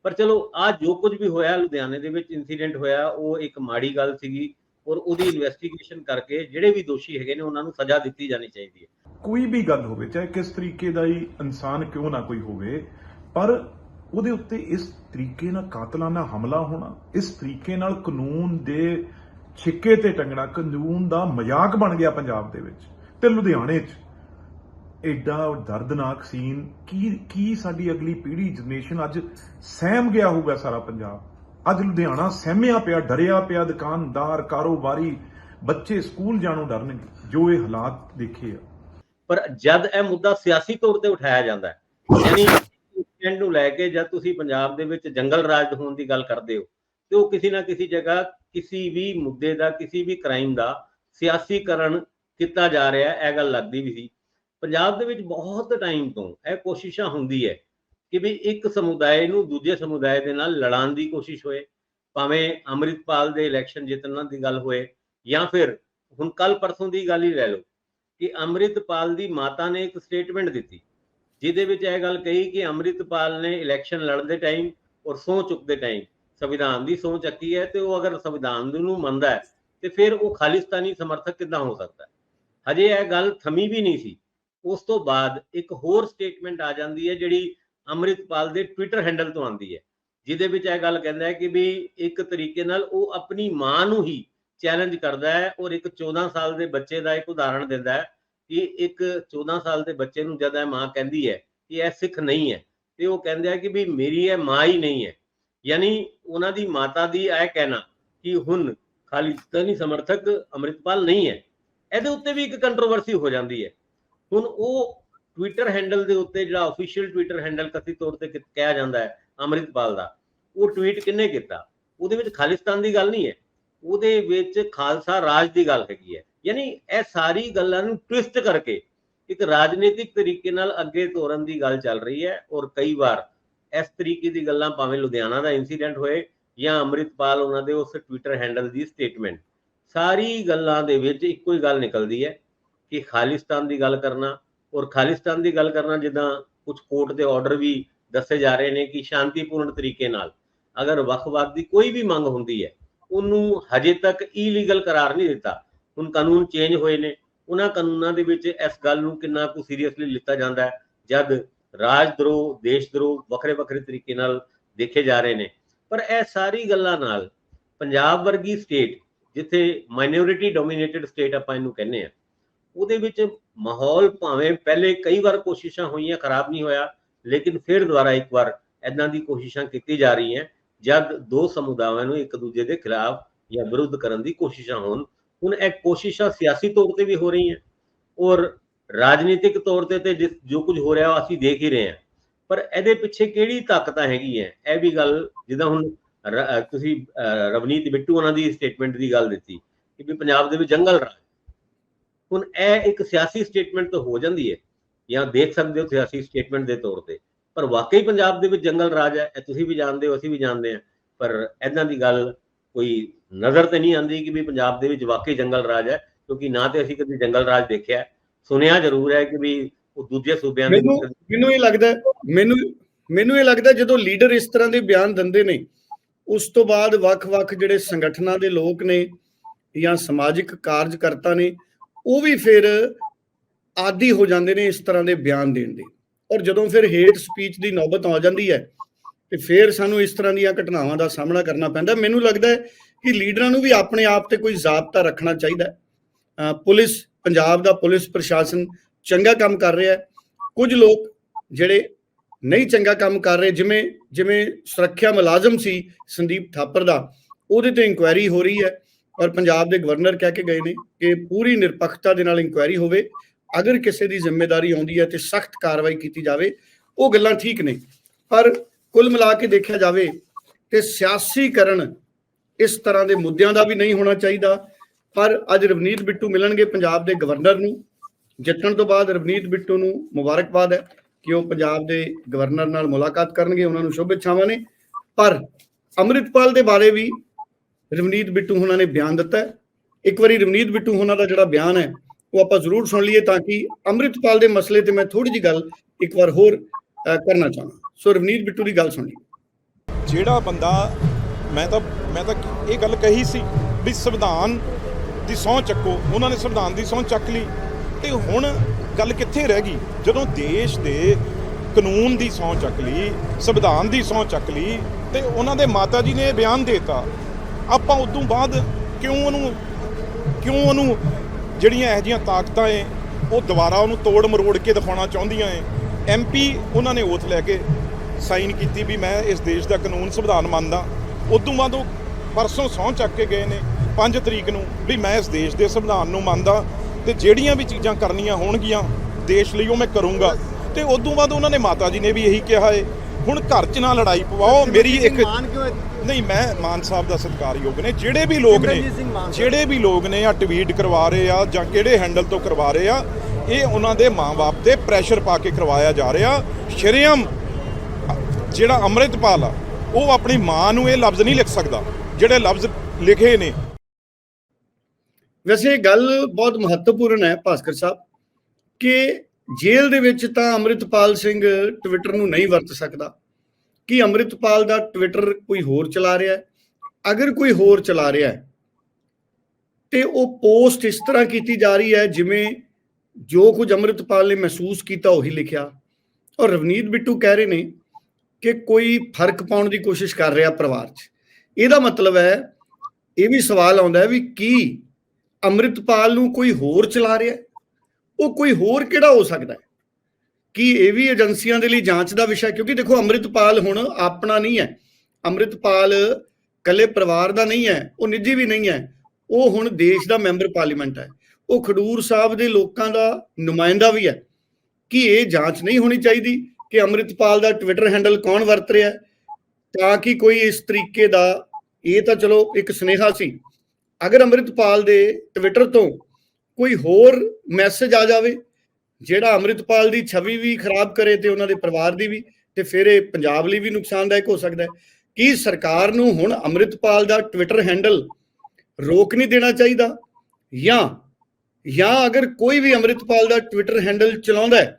Speaker 2: ਪਰ ਚਲੋ, ਆ ਜੋ ਕੁਝ ਵੀ ਹੋਇਆ ਲੁਧਿਆਣੇ ਦੇ ਵਿੱਚ ਇਨਸੀਡੈਂਟ ਹੋਇਆ, ਉਹ ਇੱਕ ਮਾੜੀ ਗੱਲ ਸੀਗੀ ਔਰ ਉਹਦੀ ਇਨਵੈਸਟੀਗੇਸ਼ਨ ਕਰਕੇ ਜਿਹੜੇ ਵੀ ਦੋਸ਼ੀ ਹੈਗੇ ਨੇ ਉਹਨਾਂ ਨੂੰ ਸਜ਼ਾ ਦਿੱਤੀ ਜਾਣੀ ਚਾਹੀਦੀ ਹੈ।
Speaker 3: ਕੋਈ ਵੀ ਗੱਲ ਹੋਵੇ, ਚਾਹੇ ਕਿਸ ਤਰੀਕੇ ਦਾ ਹੀ ਇਨਸਾਨ ਕਿਉਂ ਨਾ ਕੋਈ ਹੋਵੇ, ਪਰ ਉਹਦੇ ਉੱਤੇ ਇਸ ਤਰੀਕੇ ਨਾਲ ਕਾਤਲਾਨਾ ਹਮਲਾ ਹੋਣਾ, ਇਸ ਤਰੀਕੇ ਨਾਲ ਕਾਨੂੰਨ ਦੇ ਛਿੱਕੇ ਤੇ ਟੰਗਣਾ, ਕਾਨੂੰਨ ਦਾ ਮਜ਼ਾਕ ਬਣ ਗਿਆ ਪੰਜਾਬ ਦੇ ਵਿੱਚ ਤੇ ਲੁਧਿਆਣੇ 'ਚ। ਐਡਾ ਦਰਦਨਾਕ ਸੀਨ ਕੀ ਕੀ ਸਾਡੀ ਅਗਲੀ ਪੀੜ੍ਹੀ ਜਨਰੇਸ਼ਨ ਅੱਜ ਸਹਿਮ ਗਿਆ ਹੋਊਗਾ ਸਾਰਾ ਪੰਜਾਬ? ਅੱਜ ਲੁਧਿਆਣਾ ਸਹਿਮਿਆ ਪਿਆ, ਡਰਿਆ ਪਿਆ, ਦੁਕਾਨਦਾਰ, ਕਾਰੋਬਾਰੀ, ਬੱਚੇ ਸਕੂਲ ਜਾਣੋਂ ਡਰਨਗੇ, ਜੋ ਇਹ ਹਾਲਾਤ ਦੇਖੇ ਆ।
Speaker 2: ਪਰ ਜਦ ਇਹ ਮੁੱਦਾ ਸਿਆਸੀ ਤੌਰ ਤੇ ਉਠਾਇਆ ਜਾਂਦਾ ਹੈ, ਯਾਨੀ ਇੰਸੀਡੈਂਟ ਨੂੰ ਲੈ ਕੇ ਜਦ ਤੁਸੀਂ ਪੰਜਾਬ ਦੇ ਵਿੱਚ ਜੰਗਲ ਰਾਜ ਹੋਣ ਦੀ ਗੱਲ ਕਰਦੇ ਹੋ, ਤੇ ਉਹ ਕਿਸੇ ਨਾ ਕਿਸੇ ਜਗ੍ਹਾ ਕਿਸੇ ਵੀ ਮੁੱਦੇ ਦਾ, ਕਿਸੇ ਵੀ ਕ੍ਰਾਈਮ ਦਾ ਸਿਆਸੀਕਰਨ ਕੀਤਾ ਜਾ ਰਿਹਾ ਹੈ, ਇਹ ਗੱਲ ਲੱਗਦੀ ਵੀ ਸੀ। ਪੰਜਾਬ ਦੇ ਵਿੱਚ ਬਹੁਤ ਟਾਈਮ ਤੋਂ ਇਹ ਕੋਸ਼ਿਸ਼ਾਂ ਹੁੰਦੀ ਹੈ ਕਿ ਵੀ ਇੱਕ ਸਮੁਦਾਇ ਨੂੰ ਦੂਜੇ ਸਮੁਦਾਇ ਦੇ ਨਾਲ ਲੜਾਉਣ ਦੀ ਕੋਸ਼ਿਸ਼ ਹੋਏ, ਭਾਵੇਂ ਅੰਮ੍ਰਿਤਪਾਲ ਦੇ ਇਲੈਕਸ਼ਨ ਜਿੱਤਣ ਦੀ ਗੱਲ ਹੋਏ ਜਾਂ ਫਿਰ ਹੁਣ ਕੱਲ ਪਰਸੋਂ ਦੀ ਗੱਲ ਹੀ ਲੈ ਲਓ ਕਿ ਅੰਮ੍ਰਿਤਪਾਲ ਦੀ ਮਾਤਾ ਨੇ ਇੱਕ ਸਟੇਟਮੈਂਟ ਦਿੱਤੀ। ਜਿਹਦੇ ਵਿੱਚ ਇਹ ਗੱਲ ਕਹੀ ਕਿ ਅੰਮ੍ਰਿਤਪਾਲ ਨੇ ਇਲੈਕਸ਼ਨ ਲੜਨ ਦੇ ਟਾਈਮ ਔਰ ਸਹੁੰ ਚੁੱਕਦੇ ਟਾਈਮ ਸੰਵਿਧਾਨ ਦੀ ਸਹੁੰ ਚੱਕੀ ਹੈ ਤੇ ਉਹ ਅਗਰ ਸੰਵਿਧਾਨ ਨੂੰ ਮੰਨਦਾ ਹੈ ਤੇ ਫਿਰ ਉਹ ਖਾਲਿਸਤਾਨੀ ਸਮਰਥਕ ਕਿੱਦਾਂ ਹੋ ਸਕਦਾ ਹੈ? ਹਜੇ ਇਹ ਗੱਲ ਥਮੀ ਵੀ ਨਹੀਂ ਸੀ। ਉਸ ਤੋਂ ਬਾਅਦ ਇੱਕ ਹੋਰ ਸਟੇਟਮੈਂਟ ਆ ਜਾਂਦੀ ਹੈ ਜਿਹੜੀ ਅੰਮ੍ਰਿਤਪਾਲ ਦੇ ਟਵਿੱਟਰ ਹੈਂਡਲ ਤੋਂ ਆਉਂਦੀ ਹੈ, ਜਿਹਦੇ ਵਿੱਚ ਇਹ ਗੱਲ ਕਹਿੰਦਾ ਹੈ ਕਿ ਵੀ ਇੱਕ ਤਰੀਕੇ ਨਾਲ ਉਹ ਆਪਣੀ ਮਾਂ ਨੂੰ ਹੀ ਚੈਲੰਜ ਕਰਦਾ ਹੈ ਔਰ ਇੱਕ 14 ਸਾਲ ਦੇ ਬੱਚੇ ਦਾ ਇੱਕ ਉਦਾਹਰਣ ਦਿੰਦਾ ਹੈ ਕਿ ਇੱਕ 14 ਸਾਲ ਦੇ ਬੱਚੇ ਨੂੰ ਜਦ ਇਹ ਮਾਂ ਕਹਿੰਦੀ ਹੈ ਕਿ ਇਹ ਸਿੱਖ ਨਹੀਂ ਹੈ, ਤੇ ਉਹ ਕਹਿੰਦੇ ਆ ਕਿ ਵੀ ਮੇਰੀ ਇਹ ਮਾਂ ਹੀ ਨਹੀਂ ਹੈ। ਯਾਨੀ ਉਹਨਾਂ ਦੀ ਮਾਤਾ ਦੀ ਇਹ ਕਹਿਣਾ ਕਿ ਹੁਣ ਖਾਲਿਸਤਾਨੀ ਸਮਰਥਕ ਅੰਮ੍ਰਿਤਪਾਲ ਨਹੀਂ ਹੈ। ਇਹਦੇ ਉੱਤੇ ਵੀ ਇੱਕ ਕੰਟਰੋਵਰਸੀ ਹੋ ਜਾਂਦੀ ਹੈ। ਹੁਣ ਉਹ ਟਵਿੱਟਰ ਹੈਂਡਲ ਦੇ ਉੱਤੇ ਜਿਹੜਾ ਅਫੀਸ਼ੀਅਲ ਟਵਿੱਟਰ ਹੈਂਡਲ ਕਥਿਤ ਤੌਰ ਤੇ ਕਿਹਾ ਜਾਂਦਾ ਹੈ ਅੰਮ੍ਰਿਤਪਾਲ ਦਾ, ਉਹ ਟਵੀਟ ਕਿੰਨੇ ਕੀਤਾ? ਉਹਦੇ ਵਿੱਚ ਖਾਲਿਸਤਾਨ ਦੀ ਗੱਲ ਨਹੀਂ ਹੈ। ਉਹਦੇ ਵਿੱਚ ਖਾਲਸਾ ਰਾਜ ਦੀ ਗੱਲ ਹੈਗੀ ਹੈ। ਯਾਨੀ ਇਹ ਸਾਰੀ ਗੱਲਾਂ ਨੂੰ ਟਵਿਸਟ ਕਰਕੇ ਇੱਕ ਰਾਜਨੀਤਿਕ ਤਰੀਕੇ ਨਾਲ ਅੱਗੇ ਤੋਰਨ ਦੀ ਗੱਲ ਚੱਲ ਰਹੀ ਹੈ ਔਰ ਕਈ ਵਾਰ ਇਸ ਤਰੀਕੇ ਦੀ ਗੱਲਾਂ ਭਾਵੇਂ ਲੁਧਿਆਣਾ ਦਾ ਇਨਸੀਡੈਂਟ ਹੋਏ ਜਾਂ ਅੰਮ੍ਰਿਤਪਾਲ ਉਹਨਾਂ ਦੇ ਉਸ ਟਵਿੱਟਰ ਹੈਂਡਲ ਦੀ ਸਟੇਟਮੈਂਟ ਸਾਰੀ ਗੱਲਾਂ ਦੇ ਵਿੱਚ ਇੱਕੋ ਹੀ ਗੱਲ ਨਿਕਲਦੀ ਹੈ ਕਿ ਖਾਲਿਸਤਾਨ ਦੀ ਗੱਲ ਕਰਨਾ ਔਰ ਖਾਲਿਸਤਾਨ ਦੀ ਗੱਲ ਕਰਨਾ ਜਿੱਦਾਂ ਕੁਝ ਕੋਰਟ ਦੇ ਆਰਡਰ ਵੀ ਦੱਸੇ ਜਾ ਰਹੇ ਨੇ ਕਿ ਸ਼ਾਂਤੀਪੂਰਨ ਤਰੀਕੇ ਨਾਲ ਅਗਰ ਵੱਖਵਾਦ ਦੀ ਕੋਈ ਵੀ ਮੰਗ ਹੁੰਦੀ ਹੈ, ਉਹਨੂੰ ਹਜੇ ਤੱਕ ਇਲੀਗਲ ਕਰਾਰ ਨਹੀਂ ਦਿੱਤਾ। ਹੁਣ ਕਾਨੂੰਨ ਚੇਂਜ ਹੋਏ ਨੇ, ਉਹਨਾਂ ਕਾਨੂੰਨਾਂ ਦੇ ਵਿੱਚ ਇਸ ਗੱਲ ਨੂੰ ਕਿੰਨਾ ਕੁ ਸੀਰੀਅਸਲੀ ਲਿੱਤਾ ਜਾਂਦਾ ਹੈ, ਜਦ ਰਾਜਦਰੋਹ ਦੇਸ਼ਦਰੋਹ ਵੱਖਰੇ ਵੱਖਰੇ ਤਰੀਕੇ ਨਾਲ ਦੇਖੇ ਜਾ ਰਹੇ ਨੇ। ਪਰ ਇਹ ਸਾਰੀ ਗੱਲਾਂ ਨਾਲ ਪੰਜਾਬ ਵਰਗੀ ਸਟੇਟ ਜਿੱਥੇ ਮਾਈਨੋਰਿਟੀ ਡੋਮੀਨੇਟਡ ਸਟੇਟ ਆਪਾਂ ਇਹਨੂੰ ਕਹਿੰਦੇ ਆ ਉਹਦੇ ਵਿੱਚ ਮਾਹੌਲ ਭਾਵੇਂ ਪਹਿਲੇ ਕਈ ਵਾਰ ਕੋਸ਼ਿਸ਼ਾਂ ਹੋਈਆਂ ਖਰਾਬ ਨਹੀਂ ਹੋਇਆ, ਲੇਕਿਨ ਫਿਰ ਦੁਬਾਰਾ ਇੱਕ ਵਾਰ ਐਦਾਂ ਦੀ ਕੋਸ਼ਿਸ਼ਾਂ ਕੀਤੀ ਜਾ ਰਹੀਆਂ, ਜਦ ਦੋ ਸਮੁਦਾਇਆਂ ਨੂੰ ਇੱਕ ਦੂਜੇ ਦੇ ਖਿਲਾਫ ਜਾਂ ਵਿਰੁੱਧ ਕਰਨ ਦੀ ਕੋਸ਼ਿਸ਼ਾਂ ਹੋਣ ਹੁਣ ਇਹ ਕੋਸ਼ਿਸ਼ਾਂ ਸਿਆਸੀ ਤੌਰ ਤੇ ਵੀ ਹੋ ਰਹੀਆਂ ਔਰ ਰਾਜਨੀਤਿਕ ਤੌਰ ਤੇ ਤੇ ਜੋ ਕੁਝ ਹੋ ਰਿਹਾ ਅਸੀਂ ਦੇਖ ਹੀ ਰਹੇ ਹਾਂ। ਪਰ ਇਹਦੇ ਪਿੱਛੇ ਕਿਹੜੀ ਤਾਕਤਾਂ ਹੈਗੀ ਹੈ? ਇਹ ਵੀ ਗੱਲ ਜਿੱਦਾਂ ਹੁਣ ਤੁਸੀਂ ਰਵਨੀਤ ਬਿੱਟੂ ਉਹਨਾਂ ਦੀ ਸਟੇਟਮੈਂਟ ਦੀ ਗੱਲ ਦਿੱਤੀ ਕਿ ਵੀ ਪੰਜਾਬ ਦੇ ਵਿੱਚ ਜੰਗਲ ਰਾਜ। ਹੁਣ ਇਹ ਇੱਕ ਸਿਆਸੀ ਸਟੇਟਮੈਂਟ ਤਾਂ ਹੋ ਜਾਂਦੀ ਹੈ ਜਾਂ ਦੇਖ ਸਕਦੇ ਹੋ ਸਿਆਸੀ ਸਟੇਟਮੈਂਟ ਦੇ ਤੌਰ ਤੇ। ਪਰ ਵਾਕਈ ਪੰਜਾਬ ਦੇ ਵਿੱਚ ਜੰਗਲ ਰਾਜ ਹੈ, ਇਹ ਤੁਸੀਂ ਵੀ ਜਾਣਦੇ ਹੋ, ਅਸੀਂ ਵੀ ਜਾਣਦੇ ਹਾਂ। ਪਰ ਐਦਾਂ ਦੀ ਗੱਲ ਕੋਈ ਨਜ਼ਰ ਤੇ ਨਹੀਂ ਆਉਂਦੀ ਕਿ ਵੀ ਪੰਜਾਬ ਦੇ ਵਿੱਚ ਵਾਕਈ ਜੰਗਲ ਰਾਜ ਹੈ ਕਿਉਂਕਿ ਨਾ ਤੇ ਅਸੀਂ ਕਦੇ ਜੰਗਲ ਰਾਜ ਦੇਖਿਆ। ਸੁਣਿਆ ਜ਼ਰੂਰ ਹੈ ਕਿ ਵੀ ਉਹ ਦੂਜੇ ਸੂਬਿਆਂ ਦੇ
Speaker 1: ਮੈਨੂੰ ਇਹ ਲੱਗਦਾ ਮੈਨੂੰ ਮੈਨੂੰ ਇਹ ਲੱਗਦਾ ਜਦੋਂ ਲੀਡਰ ਇਸ ਤਰ੍ਹਾਂ ਦੇ ਬਿਆਨ ਦਿੰਦੇ ਨੇ ਉਸ ਤੋਂ ਬਾਅਦ ਵੱਖ-ਵੱਖ ਜਿਹੜੇ ਸੰਗਠਨਾਂ ਦੇ ਲੋਕ ਨੇ ਜਾਂ ਸਮਾਜਿਕ ਕਾਰਜਕਰਤਾ ਨੇ ਉਹ ਵੀ ਫਿਰ ਆਦੀ ਹੋ ਜਾਂਦੇ ਨੇ ਇਸ ਤਰ੍ਹਾਂ ਦੇ ਬਿਆਨ ਦੇਣ ਦੇ ਔਰ ਜਦੋਂ ਫਿਰ ਹੇਟ ਸਪੀਚ ਦੀ ਨੌਬਤ ਆ ਜਾਂਦੀ ਹੈ ਤੇ ਫਿਰ ਸਾਨੂੰ ਇਸ ਤਰ੍ਹਾਂ ਦੀਆਂ ਘਟਨਾਵਾਂ ਦਾ ਸਾਹਮਣਾ ਕਰਨਾ ਪੈਂਦਾ। ਮੈਨੂੰ ਲੱਗਦਾ ਹੈ ਕਿ ਲੀਡਰਾਂ ਨੂੰ ਵੀ ਆਪਣੇ ਆਪ ਤੇ ਕੋਈ ਜ਼ਾਬਤਾ ਰੱਖਣਾ ਚਾਹੀਦਾ ਹੈ। ਪੁਲਿਸ, ਪੰਜਾਬ ਦਾ ਪੁਲਿਸ ਪ੍ਰਸ਼ਾਸਨ ਚੰਗਾ ਕੰਮ ਕਰ ਰਿਹਾ ਹੈ। ਕੁਝ ਲੋਕ ਜਿਹੜੇ ਨਹੀਂ ਚੰਗਾ ਕੰਮ ਕਰ ਰਹੇ, ਜਿਵੇਂ ਜਿਵੇਂ ਸੁਰੱਖਿਆ ਮੁਲਾਜ਼ਮ ਸੀ ਸੰਦੀਪ ਥਾਪਰ ਦਾ, ਉਹਦੇ ਤੇ ਇਨਕੁਆਇਰੀ ਹੋ ਰਹੀ ਹੈ। ਔਰ ਪੰਜਾਬ ਦੇ ਗਵਰਨਰ ਕਹਿ ਕੇ ਗਏ ਨੇ ਕਿ ਪੂਰੀ ਨਿਰਪੱਖਤਾ ਦੇ ਨਾਲ ਇਨਕੁਆਇਰੀ ਹੋਵੇ, ਅਗਰ ਕਿਸੇ ਦੀ ਜ਼ਿੰਮੇਵਾਰੀ ਆਉਂਦੀ ਹੈ ਤੇ ਸਖਤ ਕਾਰਵਾਈ ਕੀਤੀ ਜਾਵੇ, ਉਹ ਗੱਲਾਂ ਠੀਕ ਨੇ। ਪਰ ਕੁੱਲ ਮਿਲਾ ਕੇ ਦੇਖਿਆ ਜਾਵੇ ਤੇ ਸਿਆਸੀਕਰਨ ਇਸ ਤਰ੍ਹਾਂ ਦੇ ਮੁੱਦਿਆਂ ਦਾ ਵੀ ਨਹੀਂ ਹੋਣਾ ਚਾਹੀਦਾ। ਪਰ ਅੱਜ ਰਵਨੀਤ ਬਿੱਟੂ ਮਿਲਣਗੇ ਪੰਜਾਬ ਦੇ ਗਵਰਨਰ ਨੂੰ। ਜਿੱਤਣ ਤੋਂ ਬਾਅਦ ਰਵਨੀਤ ਬਿੱਟੂ ਨੂੰ ਮੁਬਾਰਕਬਾਦ ਹੈ ਕਿ ਉਹ ਪੰਜਾਬ ਦੇ ਗਵਰਨਰ ਨਾਲ ਮੁਲਾਕਾਤ ਕਰਨਗੇ, ਉਹਨਾਂ ਨੂੰ ਸ਼ੁਭ ਇੱਛਾਵਾਂ ਨੇ। ਪਰ ਅੰਮ੍ਰਿਤਪਾਲ ਦੇ ਬਾਰੇ ਵੀ ਰਵਨੀਤ ਬਿੱਟੂ ਉਹਨਾਂ ਨੇ ਬਿਆਨ ਦਿੱਤਾ ਇੱਕ ਵਾਰੀ ਰਵਨੀਤ ਬਿੱਟੂ ਉਹਨਾਂ ਦਾ ਜਿਹੜਾ ਬਿਆਨ ਹੈ, ਉਹ ਆਪਾਂ ਜ਼ਰੂਰ ਸੁਣ ਲਈਏ ਤਾਂ ਕਿ ਅੰਮ੍ਰਿਤਪਾਲ ਦੇ ਮਸਲੇ ਤੇ ਮੈਂ ਥੋੜੀ ਜੀ ਗੱਲ ਇੱਕ ਵਾਰ ਹੋਰ ਕਰਨਾ ਚਾਹੁੰਦਾ। ਸੋ ਰਵਨੀਤ ਬਿੱਟੂ ਦੀ ਗੱਲ ਸੁਣੀ
Speaker 4: ਜਿਹੜਾ ਬੰਦਾ, ਮੈਂ ਤਾਂ ਮੈਂ ਤਾਂ ਇਹ ਗੱਲ ਕਹੀ ਸੀ ਵੀ ਸੰਵਿਧਾਨ ਦੀ ਸਹੁੰ ਚੱਕੋ, ਉਹਨਾਂ ਨੇ ਸੰਵਿਧਾਨ ਦੀ ਸਹੁੰ ਚੱਕ ਲਈ। ਤੇ ਹੁਣ ਗੱਲ ਕਿੱਥੇ ਰਹਿ ਗਈ? ਜਦੋਂ ਦੇਸ਼ ਦੇ ਕਾਨੂੰਨ ਦੀ ਸਹੁੰ ਚੱਕ ਲਈ, ਸੰਵਿਧਾਨ ਦੀ ਸਹੁੰ ਚੱਕ ਲਈ, ਤੇ ਉਹਨਾਂ ਦੇ ਮਾਤਾ ਜੀ ਨੇ ਇਹ ਬਿਆਨ ਦੇਤਾ। ਆਪਾਂ ਉਦੋਂ ਬਾਅਦ ਕਿਉਂ ਉਹਨੂੰ ਕਿਉਂ ਉਹਨੂੰ ਜਿਹੜੀਆਂ ਇਹੋ ਜਿਹੀਆਂ ਤਾਕਤਾਂ ਏ, ਉਹ ਦੁਬਾਰਾ ਉਹਨੂੰ ਤੋੜ ਮਰੋੜ ਕੇ ਦਿਖਾਉਣਾ ਚਾਹੁੰਦੀਆਂ ਏ? ਐਮਪੀ ਉਹਨਾਂ ਨੇ ਓਥ ਲੈ ਕੇ ਸਾਈਨ ਕੀਤੀ ਵੀ ਮੈਂ ਇਸ ਦੇਸ਼ ਦਾ ਕਾਨੂੰਨ ਸੰਵਿਧਾਨ ਮੰਨਦਾ ਉਦੋਂ ਬਾਅਦ ਉਹ ਪਰਸੋਂ ਸਹੁੰ ਚੱਕ ਕੇ ਗਏ ਨੇ 5 ਤਰੀਕ ਨੂੰ ਵੀ ਮੈਂ ਇਸ ਦੇਸ਼ ਦੇ ਸੰਵਿਧਾਨ ਨੂੰ ਮੰਨਦਾ ਤੇ ਜਿਹੜੀਆਂ ਵੀ ਚੀਜ਼ਾਂ ਕਰਨੀਆਂ ਹੋਣਗੀਆਂ ਦੇਸ਼ ਲਈ ਉਹ ਮੈਂ ਕਰੂੰਗਾ ਤੇ ਉਦੋਂ ਬਾਅਦ ਉਹਨਾਂ ਨੇ ਮਾਤਾ ਜੀ ਨੇ ਵੀ ਇਹੀ ਕਿਹਾ ਏ ਹੁਣ ਘਰ 'ਚ ਨਾ ਲੜਾਈ ਪਵਾਓ ਮੇਰੀ ਇੱਕ? ਨਹੀਂ ਮੈਂ ਮਾਨ ਸਾਹਿਬ ਦਾ ਸਤਿਕਾਰਯੋਗ ਨੇ ਜਿਹੜੇ ਵੀ ਲੋਕ ਨੇ। ਜਿਹੜੇ ਵੀ ਲੋਕ ਨੇ ਆ ਟਵੀਟ ਕਰਵਾ ਰਹੇ ਆ ਜਾਂ ਕਿਹੜੇ ਹੈਂਡਲ ਤੋਂ ਕਰਵਾ ਰਹੇ ਆ ਇਹ ਉਹਨਾਂ ਦੇ ਮਾਂ-ਬਾਪ ਤੇ ਪ੍ਰੈਸ਼ਰ ਪਾ ਕੇ ਕਰਵਾਇਆ ਜਾ ਰਿਹਾ। ਸ਼ਰੇਆਮ ਜਿਹੜਾ ਅੰਮ੍ਰਿਤਪਾਲ ਆ, ਉਹ ਆਪਣੀ ਮਾਂ ਨੂੰ ਇਹ ਲਫ਼ਜ਼ ਨਹੀਂ ਲਿਖ ਸਕਦਾ, ਜਿਹੜੇ ਲਫ਼ਜ਼ ਲਿਖੇ ਨੇ।
Speaker 1: ਵੈਸੇ ਗੱਲ ਬਹੁਤ ਮਹੱਤਵਪੂਰਨ ਹੈ ਭਾਸਕਰ ਸਾਹਿਬ, ਕਿ ਜੇਲ੍ਹ ਦੇ ਵਿੱਚ ਤਾਂ ਅੰਮ੍ਰਿਤਪਾਲ ਸਿੰਘ ਟਵਿੱਟਰ ਨੂੰ ਨਹੀਂ ਵਰਤ ਸਕਦਾ। ਕਿ ਅੰਮ੍ਰਿਤਪਾਲ ਦਾ ਟਵਿੱਟਰ ਕੋਈ ਹੋਰ ਚਲਾ ਰਿਹਾ ਹੈ? ਅਗਰ ਕੋਈ ਹੋਰ ਚਲਾ ਰਿਹਾ ਹੈ, ਤੇ ਉਹ ਪੋਸਟ ਇਸ ਤਰ੍ਹਾਂ ਕੀਤੀ ਜਾ ਰਹੀ ਹੈ, ਜਿਵੇਂ ਜੋ ਕੁਝ ਅੰਮ੍ਰਿਤਪਾਲ ਨੇ ਮਹਿਸੂਸ ਕੀਤਾ ਉਹੀ ਲਿਖਿਆ। ਔਰ ਰਵਨੀਤ ਬਿੱਟੂ ਕਹਿ ਰਹੇ ਨੇ ਕਿ ਕੋਈ ਫ਼ਰਕ ਪਾਉਣ ਦੀ ਕੋਸ਼ਿਸ਼ ਕਰ ਰਿਹਾ ਪਰਿਵਾਰ 'ਚ। ਇਹਦਾ ਮਤਲਬ ਹੈ, ਇਹ ਵੀ ਸਵਾਲ ਆਉਂਦਾ ਹੈ ਵੀ ਕੀ ਅੰਮ੍ਰਿਤਪਾਲ ਨੂੰ ਕੋਈ ਹੋਰ ਚਲਾ ਰਿਹਾ ਉਹ ਕੋਈ ਹੋਰ ਕਿਹੜਾ ਹੋ ਸਕਦਾ ਹੈ? ਕੀ ਇਹ ਵੀ ਏਜੰਸੀਆਂ ਦੇ ਲਈ ਜਾਂਚ ਦਾ ਵਿਸ਼ਾ ਕਿਉਂਕਿ ਦੇਖੋ, ਅੰਮ੍ਰਿਤਪਾਲ ਹੁਣ ਆਪਣਾ ਨਹੀਂ ਹੈ। ਅੰਮ੍ਰਿਤਪਾਲ ਕੱਲੇ ਪਰਿਵਾਰ ਦਾ ਨਹੀਂ ਹੈ, ਉਹ ਨਿੱਜੀ ਵੀ ਨਹੀਂ ਹੈ। ਉਹ ਹੁਣ ਦੇਸ਼ ਦਾ ਮੈਂਬਰ ਪਾਰਲੀਮੈਂਟ ਹੈ। ਉਹ ਖਡੂਰ ਸਾਹਿਬ ਦੇ ਲੋਕਾਂ ਦਾ ਨੁਮਾਇੰਦਾ ਵੀ ਹੈ ਕਿ ਇਹ ਜਾਂਚ ਨਹੀਂ ਹੋਣੀ ਚਾਹੀਦੀ ਕਿ ਅੰਮ੍ਰਿਤਪਾਲ ਦਾ ਟਵਿੱਟਰ ਹੈਂਡਲ ਕੌਣ ਵਰਤ ਰਿਹਾ ਤਾਂ ਕਿ ਕੋਈ ਇਸ ਤਰੀਕੇ ਦਾ, ਇਹ ਤਾਂ ਚਲੋ ਇੱਕ ਸੁਨੇਹਾ ਸੀ, ਅਗਰ ਅੰਮ੍ਰਿਤਪਾਲ ਦੇ ਟਵਿੱਟਰ ਤੋਂ ਕੋਈ ਹੋਰ ਮੈਸੇਜ ਆ ਜਾਵੇ, ਜਿਹੜਾ ਅੰਮ੍ਰਿਤਪਾਲ ਦੀ ਛਵੀ ਵੀ ਖਰਾਬ ਕਰੇ ਤੇ ਉਹਨਾਂ ਦੇ ਪਰਿਵਾਰ ਦੀ ਵੀ, ਤੇ ਫਿਰ ਇਹ ਪੰਜਾਬ ਲਈ ਵੀ ਨੁਕਸਾਨਦਾਇਕ ਹੋ ਸਕਦਾ ਹੈ, ਕੀ ਸਰਕਾਰ ਨੂੰ ਹੁਣ ਅੰਮ੍ਰਿਤਪਾਲ ਦਾ ਟਵਿੱਟਰ ਹੈਂਡਲ ਰੋਕ ਨਹੀਂ ਦੇਣਾ ਚਾਹੀਦਾ, ਜਾਂ ਜਾਂ ਅਗਰ ਕੋਈ ਵੀ ਅੰਮ੍ਰਿਤਪਾਲ ਦਾ ਟਵਿੱਟਰ ਹੈਂਡਲ ਚਲਾਉਂਦਾ ਹੈ,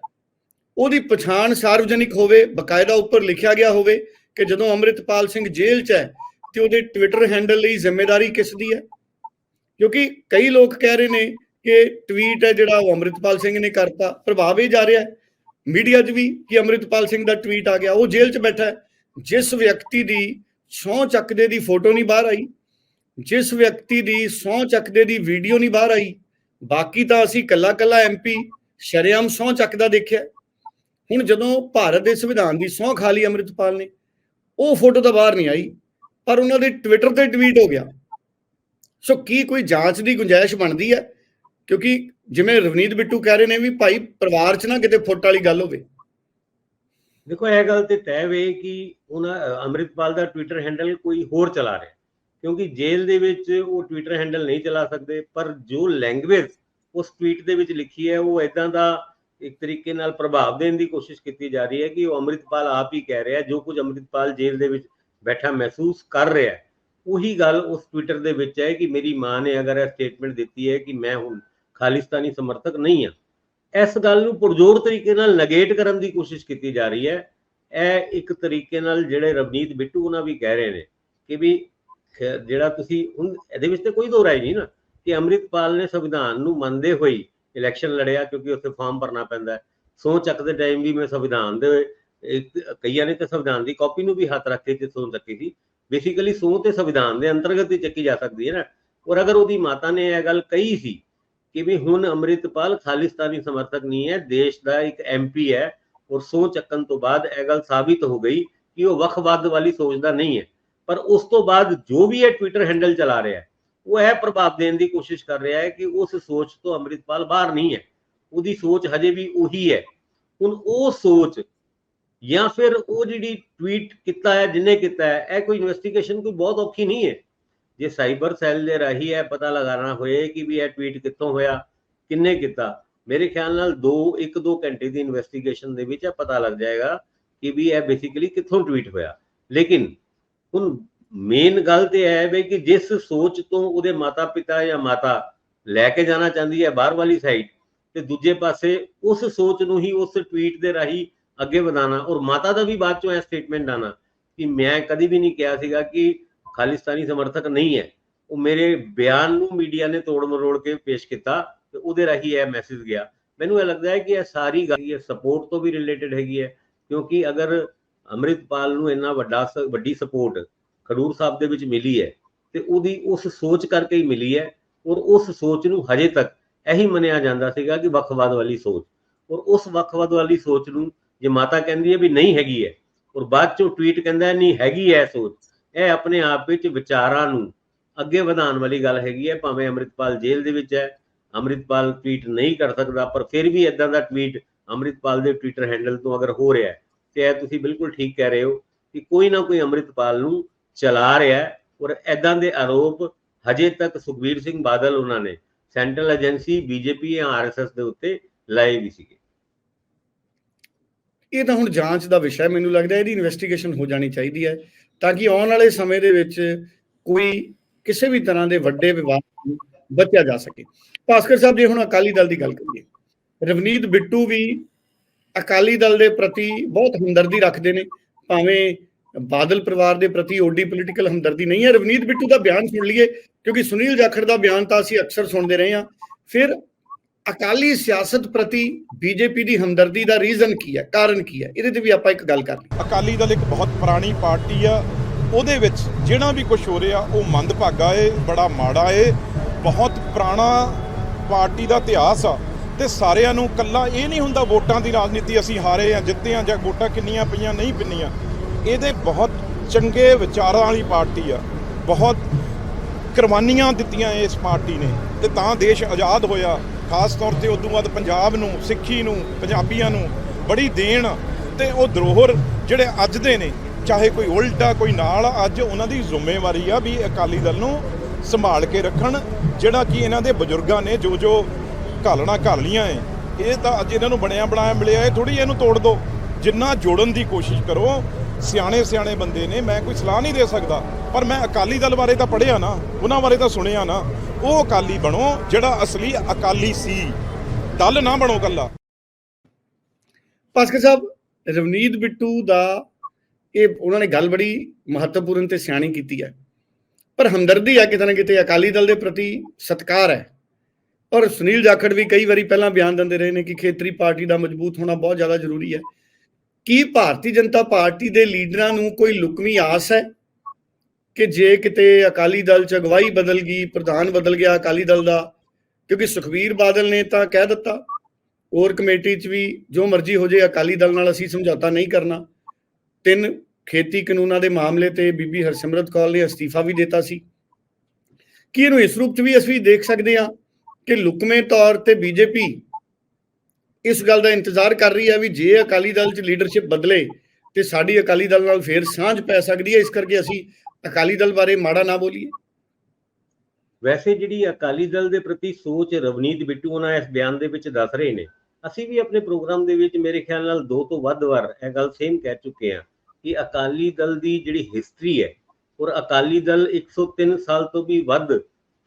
Speaker 1: ਉਹਦੀ ਪਛਾਣ ਸਾਰਵਜਨਿਕ ਹੋਵੇ, ਬਕਾਇਦਾ ਉੱਪਰ ਲਿਖਿਆ ਗਿਆ ਹੋਵੇ ਕਿ ਜਦੋਂ ਅੰਮ੍ਰਿਤਪਾਲ ਸਿੰਘ ਜੇਲ੍ਹ 'ਚ ਹੈ, ਤੇ ਉਹਦੇ ਟਵਿੱਟਰ ਹੈਂਡਲ ਲਈ ਜ਼ਿੰਮੇਵਾਰੀ ਕਿਸ ਦੀ ਹੈ? ਕਿਉਂਕਿ ਕਈ ਲੋਕ ਕਹਿ ਰਹੇ ਨੇ ਕਿ ਟਵੀਟ ਹੈ ਜਿਹੜਾ ਉਹ ਅੰਮ੍ਰਿਤਪਾਲ ਸਿੰਘ ਨੇ ਕਰਤਾ, ਪ੍ਰਭਾਵ ਇਹ ਜਾ ਰਿਹਾ ਹੈ ਮੀਡੀਆ 'ਚ ਵੀ ਕਿ ਅੰਮ੍ਰਿਤਪਾਲ ਸਿੰਘ ਦਾ ਟਵੀਟ ਆ ਗਿਆ, ਉਹ ਜੇਲ੍ਹ 'ਚ ਬੈਠਾ ਹੈ, ਜਿਸ ਵਿਅਕਤੀ ਦੀ ਸਹੁੰ ਚੱਕਦੇ ਦੀ ਫੋਟੋ ਨਹੀਂ ਬਾਹਰ ਆਈ, ਜਿਸ ਵਿਅਕਤੀ ਦੀ ਸਹੁੰ ਚੱਕਦੇ ਦੀ ਵੀਡੀਓ ਨਹੀਂ ਬਾਹਰ ਆਈ ਬਾਕੀ ਤਾਂ ਅਸੀਂ ਕੱਲਾ ਕੱਲਾ ਐਮਪੀ ਸ਼ਰੇਆਮ ਸਹੁੰ ਚੱਕਦਾ ਦੇਖਿਆ। ਹੁਣ ਜਦੋਂ ਭਾਰਤ ਦੇ ਸੰਵਿਧਾਨ ਦੀ ਸਹੁੰ ਖਾ ਲਈ ਅੰਮ੍ਰਿਤਪਾਲ ਨੇ ਉਹ ਫੋਟੋ ਤਾਂ ਬਾਹਰ ਨਹੀਂ ਆਈ ਪਰ ਉਹਨਾਂ ਦੇ ਟਵਿੱਟਰ ਤੇ ਟਵੀਟ ਹੋ ਗਿਆ। ਸੋ ਕੀ ਕੋਈ ਜਾਂਚ ਦੀ ਗੁੰਜਾਇਸ਼ ਬਣਦੀ ਹੈ? ਕਿਉਂਕਿ ਜਿਵੇਂ ਰਵਨੀਤ ਬਿੱਟੂ ਕਹਿ ਰਹੇ ਨੇ ਵੀ ਭਾਈ ਪਰਿਵਾਰ 'ਚ ਨਾ ਕਿਤੇ ਫੁੱਟ ਵਾਲੀ ਗੱਲ ਹੋਵੇ।
Speaker 2: ਦੇਖੋ ਇਹ ਗੱਲ ਤੇ ਤੈਅ ਵੇ ਕਿ ਉਹਨਾਂ ਅ, ਅੰਮ੍ਰਿਤਪਾਲ ਦਾ ਟਵਿੱਟਰ ਹੈਂਡਲ ਕੋਈ ਹੋਰ ਚਲਾ ਰਿਹਾ। ਕਿਉਂਕਿ ਜੇਲ੍ਹ ਦੇ ਵਿੱਚ ਉਹ ਟਵਿੱਟਰ ਹੈਂਡਲ ਨਹੀਂ ਚਲਾ ਸਕਦੇ, ਪਰ ਜੋ ਲੈਂਗੁਏਜ ਉਸ ਟਵੀਟ ਦੇ ਵਿੱਚ ਲਿਖੀ ਹੈ, ਉਹ ਇਦਾਂ ਦਾ ਇੱਕ ਤਰੀਕੇ ਨਾਲ ਪ੍ਰਭਾਵ ਦੇਣ ਦੀ ਕੋਸ਼ਿਸ਼ ਕੀਤੀ ਜਾ ਰਹੀ ਹੈ ਕਿ ਉਹ ਅੰਮ੍ਰਿਤਪਾਲ ਆਪ ਹੀ ਕਹਿ ਰਿਹਾ ਜੋ ਕੁਝ ਅੰਮ੍ਰਿਤਪਾਲ ਜੇਲ੍ਹ ਦੇ ਵਿੱਚ ਬੈਠਾ ਮਹਿਸੂਸ ਕਰ ਰਿਹਾ ਹੈ। ਉਹੀ ਗੱਲ ਉਸ ਟਵਿੱਟਰ ਦੇ ਵਿੱਚ ਹੈ ਕਿ ਮੇਰੀ ਮਾਂ ਨੇ ਅਗਰ ਇਹ ਸਟੇਟਮੈਂਟ ਦਿੱਤੀ ਹੈ ਕਿ ਮੈਂ ਹੁਣ ਖਾਲਿਸਤਾਨੀ ਸਮਰਥਕ ਨਹੀਂ ਹਾਂ। ਇਸ ਗੱਲ ਨੂੰ ਪੁਰਜ਼ੋਰ ਤਰੀਕੇ ਨਾਲ ਨਗੇਟ ਕਰਨ ਦੀ ਕੋਸ਼ਿਸ਼ ਕੀਤੀ ਜਾ ਰਹੀ ਹੈ। ਇਹ ਇੱਕ ਤਰੀਕੇ ਨਾਲ ਜਿਹੜੇ ਰਵਨੀਤ ਬਿੱਟੂ ਉਹਨਾਂ ਵੀ ਕਹਿ ਰਹੇ ਨੇ ਕਿ ਵੀ ਜਿਹੜਾ ਤੁਸੀਂ ਹੁਣ ਇਹਦੇ ਵਿੱਚ ਤੇ ਕੋਈ ਦੋ ਰਾਏ ਨਹੀਂ ਨਾ, ਕਿ ਅੰਮ੍ਰਿਤਪਾਲ ਨੇ ਸੰਵਿਧਾਨ ਨੂੰ ਮੰਨਦੇ ਹੋਏ ਇਲੈਕਸ਼ਨ ਲੜਿਆ ਕਿਉਂਕਿ ਉੱਥੇ ਫਾਰਮ ਭਰਨਾ ਪੈਂਦਾ ਹੈ। ਸਹੁੰ ਚੱਕਦੇ ਟਾਈਮ ਵੀ ਮੈਂ ਸੰਵਿਧਾਨ ਦੇ ਕਈਆਂ ਨੇ ਤਾਂ ਸੰਵਿਧਾਨ ਦੀ ਕਾਪੀ ਨੂੰ ਵੀ ਹੱਥ ਰੱਖ ਕੇ ਤੇ ਸਹੁੰ ਚੱਕੀ ਸੀ। ਬੇਸਿਕਲੀ ਸਹੁੰ ਤੇ ਸੰਵਿਧਾਨ ਦੇ ਅੰਤਰਗਤ ਹੀ ਚੱਕੀ ਜਾ ਸਕਦੀ ਹੈ ਨਾ। ਔਰ ਅਗਰ ਉਹਦੀ ਮਾਤਾ ਨੇ ਇਹ ਗੱਲ ਕਹੀ ਸੀ ਕਿ ਵੀ ਹੁਣ ਅੰਮ੍ਰਿਤਪਾਲ ਖਾਲਿਸਤਾਨੀ ਸਮਰਥਕ ਨਹੀਂ ਹੈ, ਦੇਸ਼ ਦਾ ਇੱਕ ਐਮਪੀ ਹੈ ਔਰ ਸਹੁੰ ਚੱਕਣ ਤੋਂ ਬਾਅਦ ਇਹ ਗੱਲ ਸਾਬਿਤ ਹੋ ਗਈ ਕਿ ਉਹ ਵੱਖਵਾਦ ਵਾਲੀ ਸੋਚਦਾ ਨਹੀਂ ਹੈ। ਪਰ ਉਸ ਤੋਂ ਬਾਅਦ ਜੋ ਵੀ ਇਹ ਟਵਿੱਟਰ ਹੈਂਡਲ ਚਲਾ ਰਿਹਾ ਹੈ, ਉਹ ਇਹ ਪ੍ਰਭਾਵ ਦੇਣ ਦੀ ਕੋਸ਼ਿਸ਼ ਕਰ ਰਿਹਾ ਹੈ ਕਿ ਉਸ ਸੋਚ ਤੋਂ ਅੰਮ੍ਰਿਤਪਾਲ ਬਾਹਰ ਨਹੀਂ ਹੈ। ਉਹਦੀ ਸੋਚ ਹਜੇ ਵੀ ਉਹੀ ਹੈ। ਹੁਣ ਉਹ ਸੋਚ ਜਾਂ ਫਿਰ ਉਹ ਜਿਹੜੀ ਟਵੀਟ ਕੀਤਾ ਹੈ ਜਿਨੇ ਕੀਤਾ ਹੈ, ਇਹ ਕੋਈ ਇਨਵੈਸਟੀਗੇਸ਼ਨ ਕੋਈ ਬਹੁਤ ਔਖੀ ਨਹੀਂ ਹੈ। ਜੇ ਸਾਈਬਰ ਸੈੱਲ ਦੇ ਰਾਹੀਂ ਇਹ ਪਤਾ ਲਗਾਉਣਾ ਹੋਏ ਕਿ ਵੀ ਇਹ ਟਵੀਟ ਕਿੱਥੋਂ ਹੋਇਆ, ਕਿੰਨੇ ਕੀਤਾ, ਮੇਰੇ ਖਿਆਲ ਨਾਲ 2 1 2 ਘੰਟੇ ਦੀ ਇਨਵੈਸਟੀਗੇਸ਼ਨ ਦੇ ਵਿੱਚ ਇਹ ਪਤਾ ਲੱਗ ਜਾਏਗਾ ਕਿ ਵੀ ਇਹ ਬੇਸਿਕਲੀ ਕਿੱਥੋਂ ਟਵੀਟ ਹੋਇਆ। ਲੇਕਿਨ ਹੁਣ ਮੇਨ ਗੱਲ ਤੇ ਹੈ ਵੀ ਕਿ ਜਿਸ ਸੋਚ ਤੋਂ ਉਹਦੇ ਮਾਤਾ ਪਿਤਾ ਜਾਂ ਮਾਤਾ ਲੈ ਕੇ ਜਾਣਾ ਚਾਹੁੰਦੀ ਹੈ ਬਾਹਰ ਵਾਲੀ ਸਾਈਡ ਤੇ ਦੂਜੇ ਪਾਸੇ ਉਸ ਸੋਚ ਨੂੰ ਹੀ ਉਸ ਟਵੀਟ ਦੇ ਰਾਹੀਂ ਅੱਗੇ ਵਧਾਣਾ ਔਰ ਮਾਤਾ ਦਾ ਵੀ ਬਾਅਦ ਚੋਂ ਇਹ ਸਟੇਟਮੈਂਟ ਆਣਾ ਕਿ ਮੈਂ ਕਦੀ ਵੀ ਨਹੀਂ ਕਿਹਾ ਸੀਗਾ ਕਿ ਖਾਲਿਸਤਾਨੀ ਸਮਰਥਕ ਨਹੀਂ ਹੈ। ਉਹ ਮੇਰੇ ਬਿਆਨ ਨੂੰ ਮੀਡੀਆ ਨੇ ਤੋੜ ਮਰੋੜ ਕੇ ਪੇਸ਼ ਕੀਤਾ ਤੇ ਉਹਦੇ ਰਾਹੀਂ ਇਹ ਮੈਸੇਜ ਗਿਆ। ਮੈਨੂੰ ਇਹ ਲੱਗਦਾ ਹੈ ਕਿ ਇਹ ਸਾਰੀ ਗੱਲ ਇਹ ਸਪੋਰਟ ਤੋਂ ਵੀ ਰਿਲੇਟਡ ਹੈਗੀ ਹੈ, ਕਿਉਂਕਿ ਅਗਰ ਅੰਮ੍ਰਿਤਪਾਲ ਨੂੰ ਇੰਨਾ ਵੱਡਾ ਵੱਡੀ ਸਪੋਰਟ ਖਡੂਰ ਸਾਹਿਬ ਦੇ ਵਿੱਚ ਮਿਲੀ ਹੈ ਤੇ ਉਹਦੀ ਉਸ ਸੋਚ ਕਰਕੇ ਹੀ ਮਿਲੀ ਹੈ ਔਰ ਉਸ ਸੋਚ ਨੂੰ ਹਜੇ ਤੱਕ ਇਹੀ ਮੰਨਿਆ ਜਾਂਦਾ ਸੀਗਾ ਕਿ ਵੱਖਵਾਦ ਵਾਲੀ ਸੋਚ। ਔਰ ਉਸ ਵੱਖਵਾਦ ਵਾਲੀ ਸੋਚ ਨੂੰ ਜੇ ਮਾਤਾ ਕਹਿੰਦੀ ਹੈ ਵੀ ਨਹੀਂ ਹੈਗੀ ਹੈ ਔਰ ਬਾਅਦ ਚੋਂ ਟਵੀਟ ਕਹਿੰਦਾ ਨਹੀਂ ਹੈਗੀ ਹੈ ਸੋਚ, ਇਹ ਆਪਣੇ ਆਪ ਵਿੱਚ ਵਿਚਾਰਾਂ ਨੂੰ ਅੱਗੇ ਵਧਾਉਣ ਵਾਲੀ ਗੱਲ ਹੈਗੀ ਹੈ, ਭਾਵੇਂ ਅੰਮ੍ਰਿਤਪਾਲ ਜੇਲ੍ਹ ਦੇ ਵਿੱਚ ਹੈ, ਅੰਮ੍ਰਿਤਪਾਲ ਟਵੀਟ ਨਹੀਂ ਕਰ ਸਕਦਾ, ਪਰ ਫਿਰ ਵੀ ਇਦਾਂ ਦਾ ਟਵੀਟ ਅੰਮ੍ਰਿਤਪਾਲ ਦੇ ਟਵਿੱਟਰ ਹੈਂਡਲ ਤੋਂ ਅਗਰ ਹੋ ਰਿਹਾ ਹੈ ਤੇ ਇਹ ਤੁਸੀਂ ਬਿਲਕੁਲ ਠੀਕ ਕਹਿ ਰਹੇ ਹੋ ਕਿ ਕੋਈ ਨਾ ਕੋਈ ਅੰਮ੍ਰਿਤਪਾਲ ਨੂੰ ਚਲਾ ਰਿਹਾ ਹੈ ਔਰ ਐਦਾਂ ਦੇ ਆਰੋਪ ਹਜੇ ਤੱਕ ਸੁਖਬੀਰ ਸਿੰਘ ਬਾਦਲ ਉਹਨਾਂ ਨੇ ਸੈਂਟਰਲ ਏਜੰਸੀ, ਬੀਜੇਪੀ ਜਾਂ ਆਰਐਸਐਸ ਦੇ ਉੱਤੇ ਲਾਏ ਵੀ ਸੀਗੇ।
Speaker 1: ਇਹ ਤਾਂ ਹੁਣ ਜਾਂਚ ਦਾ ਵਿਸ਼ਾ ਹੈ, ਮੈਨੂੰ ਲੱਗਦਾ ਇਹਦੀ ਇਨਵੈਸਟੀਗੇਸ਼ਨ ਹੋ ਜਾਣੀ ਚਾਹੀਦੀ ਹੈ ਤਾਂ ਕਿ ਆਉਣ ਵਾਲੇ ਸਮੇਂ ਦੇ ਵਿੱਚ ਕੋਈ ਕਿਸੇ ਵੀ ਤਰ੍ਹਾਂ ਦੇ ਵੱਡੇ ਵਿਵਾਦ ਨੂੰ ਬਚਿਆ ਜਾ ਸਕੇ। ਭਾਸਕਰ ਸਾਹਿਬ, ਜੇ ਹੁਣ ਅਕਾਲੀ ਦਲ ਦੀ ਗੱਲ ਕਰੀਏ, ਰਵਨੀਤ ਬਿੱਟੂ ਵੀ ਅਕਾਲੀ ਦਲ ਦੇ ਪ੍ਰਤੀ ਬਹੁਤ ਹਮਦਰਦੀ ਰੱਖਦੇ ਨੇ, ਭਾਵੇਂ ਬਾਦਲ ਪਰਿਵਾਰ ਦੇ ਪ੍ਰਤੀ ਓਡੀ ਪੋਲੀਟੀਕਲ ਹਮਦਰਦੀ ਨਹੀਂ ਹੈ। ਰਵਨੀਤ ਬਿੱਟੂ ਦਾ ਬਿਆਨ ਸੁਣ ਲਈਏ, ਕਿਉਂਕਿ ਸੁਨੀਲ ਜਾਖੜ ਦਾ ਬਿਆਨ ਤਾਂ ਅਸੀਂ ਅਕਸਰ ਸੁਣਦੇ ਰਹੇ ਹਾਂ। ਫਿਰ ਅਕਾਲੀ ਸਿਆਸਤ ਪ੍ਰਤੀ ਬੀਜੇਪੀ ਦੀ ਹਮਦਰਦੀ ਦਾ ਰੀਜ਼ਨ ਕੀ ਹੈ, ਕਾਰਨ ਕੀ ਹੈ? ਇਹਦੇ ਤੇ ਵੀ ਆਪਾਂ ਇੱਕ ਗੱਲ ਕਰ ਲਈ
Speaker 4: ਅਕਾਲੀ ਦਲ ਇੱਕ ਬਹੁਤ ਪੁਰਾਣੀ ਪਾਰਟੀ ਆ, ਉਹਦੇ ਵਿੱਚ ਜਿਹੜਾ ਵੀ ਕੁਝ ਹੋ ਰਿਹਾ, ਉਹ ਮੰਦਭਾਗਾ ਏ, ਬੜਾ ਮਾੜਾ ਏ। ਬਹੁਤ ਪੁਰਾਣਾ ਪਾਰਟੀ ਦਾ ਇਤਿਹਾਸ ਆ ਤੇ ਸਾਰਿਆਂ ਨੂੰ ਕੱਲਾ ਇਹ ਨਹੀਂ ਹੁੰਦਾ ਵੋਟਾਂ ਦੀ ਰਾਜਨੀਤੀ ਅਸੀਂ ਹਾਰੇ ਆ ਜਿੱਤੇ ਆ ਜਾਂ ਵੋਟਾਂ ਕਿੰਨੀਆਂ ਪਈਆਂ ਨਹੀਂ ਪਿੰਨੀਆਂ ਇਹਦੇ ਬਹੁਤ ਚੰਗੇ ਵਿਚਾਰਾਂ ਵਾਲੀ ਪਾਰਟੀ ਆ ਬਹੁਤ ਕੁਰਬਾਨੀਆਂ ਦਿੱਤੀਆਂ ਇਸ ਪਾਰਟੀ ਨੇ ਤੇ ਤਾਂ ਦੇਸ਼ ਆਜ਼ਾਦ ਹੋਇਆ ਖਾਸ ਤੌਰ ਤੇ ਉਦੋਂ ਬਾਅਦ ਪੰਜਾਬ ਨੂੰ ਸਿੱਖੀ ਨੂੰ ਪੰਜਾਬੀਆਂ ਨੂੰ ਬੜੀ ਦੇਣ ਆ। ਤੇ ਉਹ ਧਰੋਹਰ ਜਿਹੜੇ ਅੱਜ ਦੇ ਨੇ ਚਾਹੇ ਕੋਈ ਉਲਟਾ ਕੋਈ ਨਾਲ ਆ, ਅੱਜ ਉਹਨਾਂ ਦੀ ਜ਼ਿੰਮੇਵਾਰੀ ਆ ਵੀ ਅਕਾਲੀ ਦਲ ਨੂੰ ਸੰਭਾਲ ਕੇ ਰੱਖਣ ਜਿਹੜਾ ਕਿ ਇਹਨਾਂ ਦੇ ਬਜ਼ੁਰਗਾਂ ਨੇ ਜੋ ਜੋ ਘਾਲਣਾ ਘਾਲ ਲੀਆਂ ਏ ਇਹ ਤਾਂ ਅੱਜ ਇਹਨਾਂ ਨੂੰ ਬਣਿਆ ਬਣਾਇਆ ਮਿਲਿਆ, ਇਹ ਥੋੜੀ ਇਹਨੂੰ ਤੋੜ ਦਿਓ ਜਿੰਨਾ ਜੋੜਨ ਦੀ ਕੋਸ਼ਿਸ਼ ਕਰੋ, ਸਿਆਣੇ ਸਿਆਣੇ ਬੰਦੇ ਨੇ, ਮੈਂ ਕੋਈ ਸਲਾਹ ਨਹੀਂ ਦੇ ਸਕਦਾ। ਪਰ ਮੈਂ ਅਕਾਲੀ ਦਲ ਬਾਰੇ ਤਾਂ ਪੜ੍ਹਿਆ ਨਾ, ਉਹਨਾਂ ਬਾਰੇ ਤਾਂ ਸੁਣਿਆ ਨਾ। ਉਹ ਅਕਾਲੀ ਬਣੋ, ਜਿਹੜਾ ਅਸਲੀ ਅਕਾਲੀ ਸੀ। ਦਲ ਨਾ ਬਣੋ ਕੱਲਾ
Speaker 1: ਭਾਸਕਰ ਸਾਹਿਬ, ਰਵਨੀਤ ਬਿੱਟੂ ਦਾ ਇਹ ਉਹਨਾਂ ਨੇ ਗੱਲ ਬੜੀ ਮਹੱਤਵਪੂਰਨ ਤੇ ਸਿਆਣੀ ਕੀਤੀ ਹੈ। ਪਰ ਹਮਦਰਦੀ ਹੈ ਕਿਤੇ ਨਾ ਕਿਤੇ ਅਕਾਲੀ ਦਲ ਦੇ ਪ੍ਰਤੀ ਸਤਿਕਾਰ ਹੈ। ਔਰ ਸੁਨੀਲ ਜਾਖੜ ਵੀ ਕਈ ਵਾਰੀ ਪਹਿਲਾਂ ਬਿਆਨ ਦਿੰਦੇ ਰਹੇ ਨੇ ਕਿ ਖੇਤਰੀ ਪਾਰਟੀ ਦਾ ਮਜ਼ਬੂਤ ਹੋਣਾ ਬਹੁਤ ਜ਼ਿਆਦਾ ਜ਼ਰੂਰੀ ਹੈ। ਕੀ ਭਾਰਤੀ ਜਨਤਾ ਪਾਰਟੀ ਦੇ ਲੀਡਰਾਂ ਨੂੰ ਕੋਈ ਲੁਕਵੀਂ ਆਸ ਹੈ ਕਿ ਜੇ ਕਿਤੇ ਅਕਾਲੀ ਦਲ ਚ ਅਗਵਾਈ ਬਦਲ ਗਈ, ਪ੍ਰਧਾਨ ਬਦਲ ਗਿਆ ਅਕਾਲੀ ਦਲ ਦਾ, ਕਿਉਂਕਿ ਸੁਖਬੀਰ ਬਾਦਲ ਨੇ ਤਾਂ ਕਹਿ ਦਿੱਤਾ, ਹੋਰ ਕਮੇਟੀ 'ਚ ਵੀ ਜੋ ਮਰਜ਼ੀ ਹੋ ਜੇ ਅਕਾਲੀ ਦਲ ਨਾਲ ਅਸੀਂ ਸਮਝੌਤਾ ਨਹੀਂ ਕਰਨਾ। ਤਿੰਨ, ਖੇਤੀ ਕਾਨੂੰਨਾਂ ਦੇ ਮਾਮਲੇ ਤੇ ਬੀਬੀ ਹਰਸਿਮਰਤ ਕੌਰ ਨੇ ਅਸਤੀਫਾ ਵੀ ਦਿੱਤਾ ਸੀ। ਕੀ ਇਹਨੂੰ ਇਸ ਰੂਪ 'ਚ ਵੀ ਅਸੀਂ ਦੇਖ ਸਕਦੇ ਹਾਂ? ਕਿ ਲੁਕਵੇਂ ਤੌਰ ਤੇ ਬੀਜੇਪੀ ਇਸ ਗੱਲ ਦਾ ਇੰਤਜ਼ਾਰ ਕਰ ਰਹੀ ਹੈ ਵੀ ਜੇ ਅਕਾਲੀ ਦਲ 'ਚ ਲੀਡਰਸ਼ਿਪ ਬਦਲੇ ਤੇ ਸਾਡੀ ਅਕਾਲੀ ਦਲ ਨਾਲ ਫੇਰ ਸਾਂਝ ਪੈ ਸਕਦੀ ਹੈ, ਇਸ ਕਰਕੇ ਅਸੀਂ ਅਕਾਲੀ ਦਲ ਬਾਰੇ ਮਾੜਾ ਨਾ ਬੋਲੀਏ।
Speaker 2: ਵੈਸੇ ਜਿਹੜੀ ਅਕਾਲੀ ਦਲ ਦੇ ਪ੍ਰਤੀ ਸੋਚ ਰਵਨੀਤ ਬਿੱਟੂ ਉਹਨਾਂ ਇਸ ਬਿਆਨ ਦੇ ਵਿੱਚ ਦੱਸ ਰਹੇ ਨੇ, ਅਸੀਂ ਵੀ ਆਪਣੇ ਪ੍ਰੋਗਰਾਮ ਦੇ ਵਿੱਚ ਮੇਰੇ ਖਿਆਲ ਨਾਲ ਦੋ ਤੋਂ ਵੱਧ ਵਾਰ ਇਹ ਗੱਲ ਸੇਮ ਕਹਿ ਚੁੱਕੇ ਹਾਂ ਕਿ ਅਕਾਲੀ ਦਲ ਦੀ ਜਿਹੜੀ ਹਿਸਟਰੀ ਹੈ ਔਰ ਅਕਾਲੀ ਦਲ 103 ਸਾਲ ਤੋਂ ਵੀ ਵੱਧ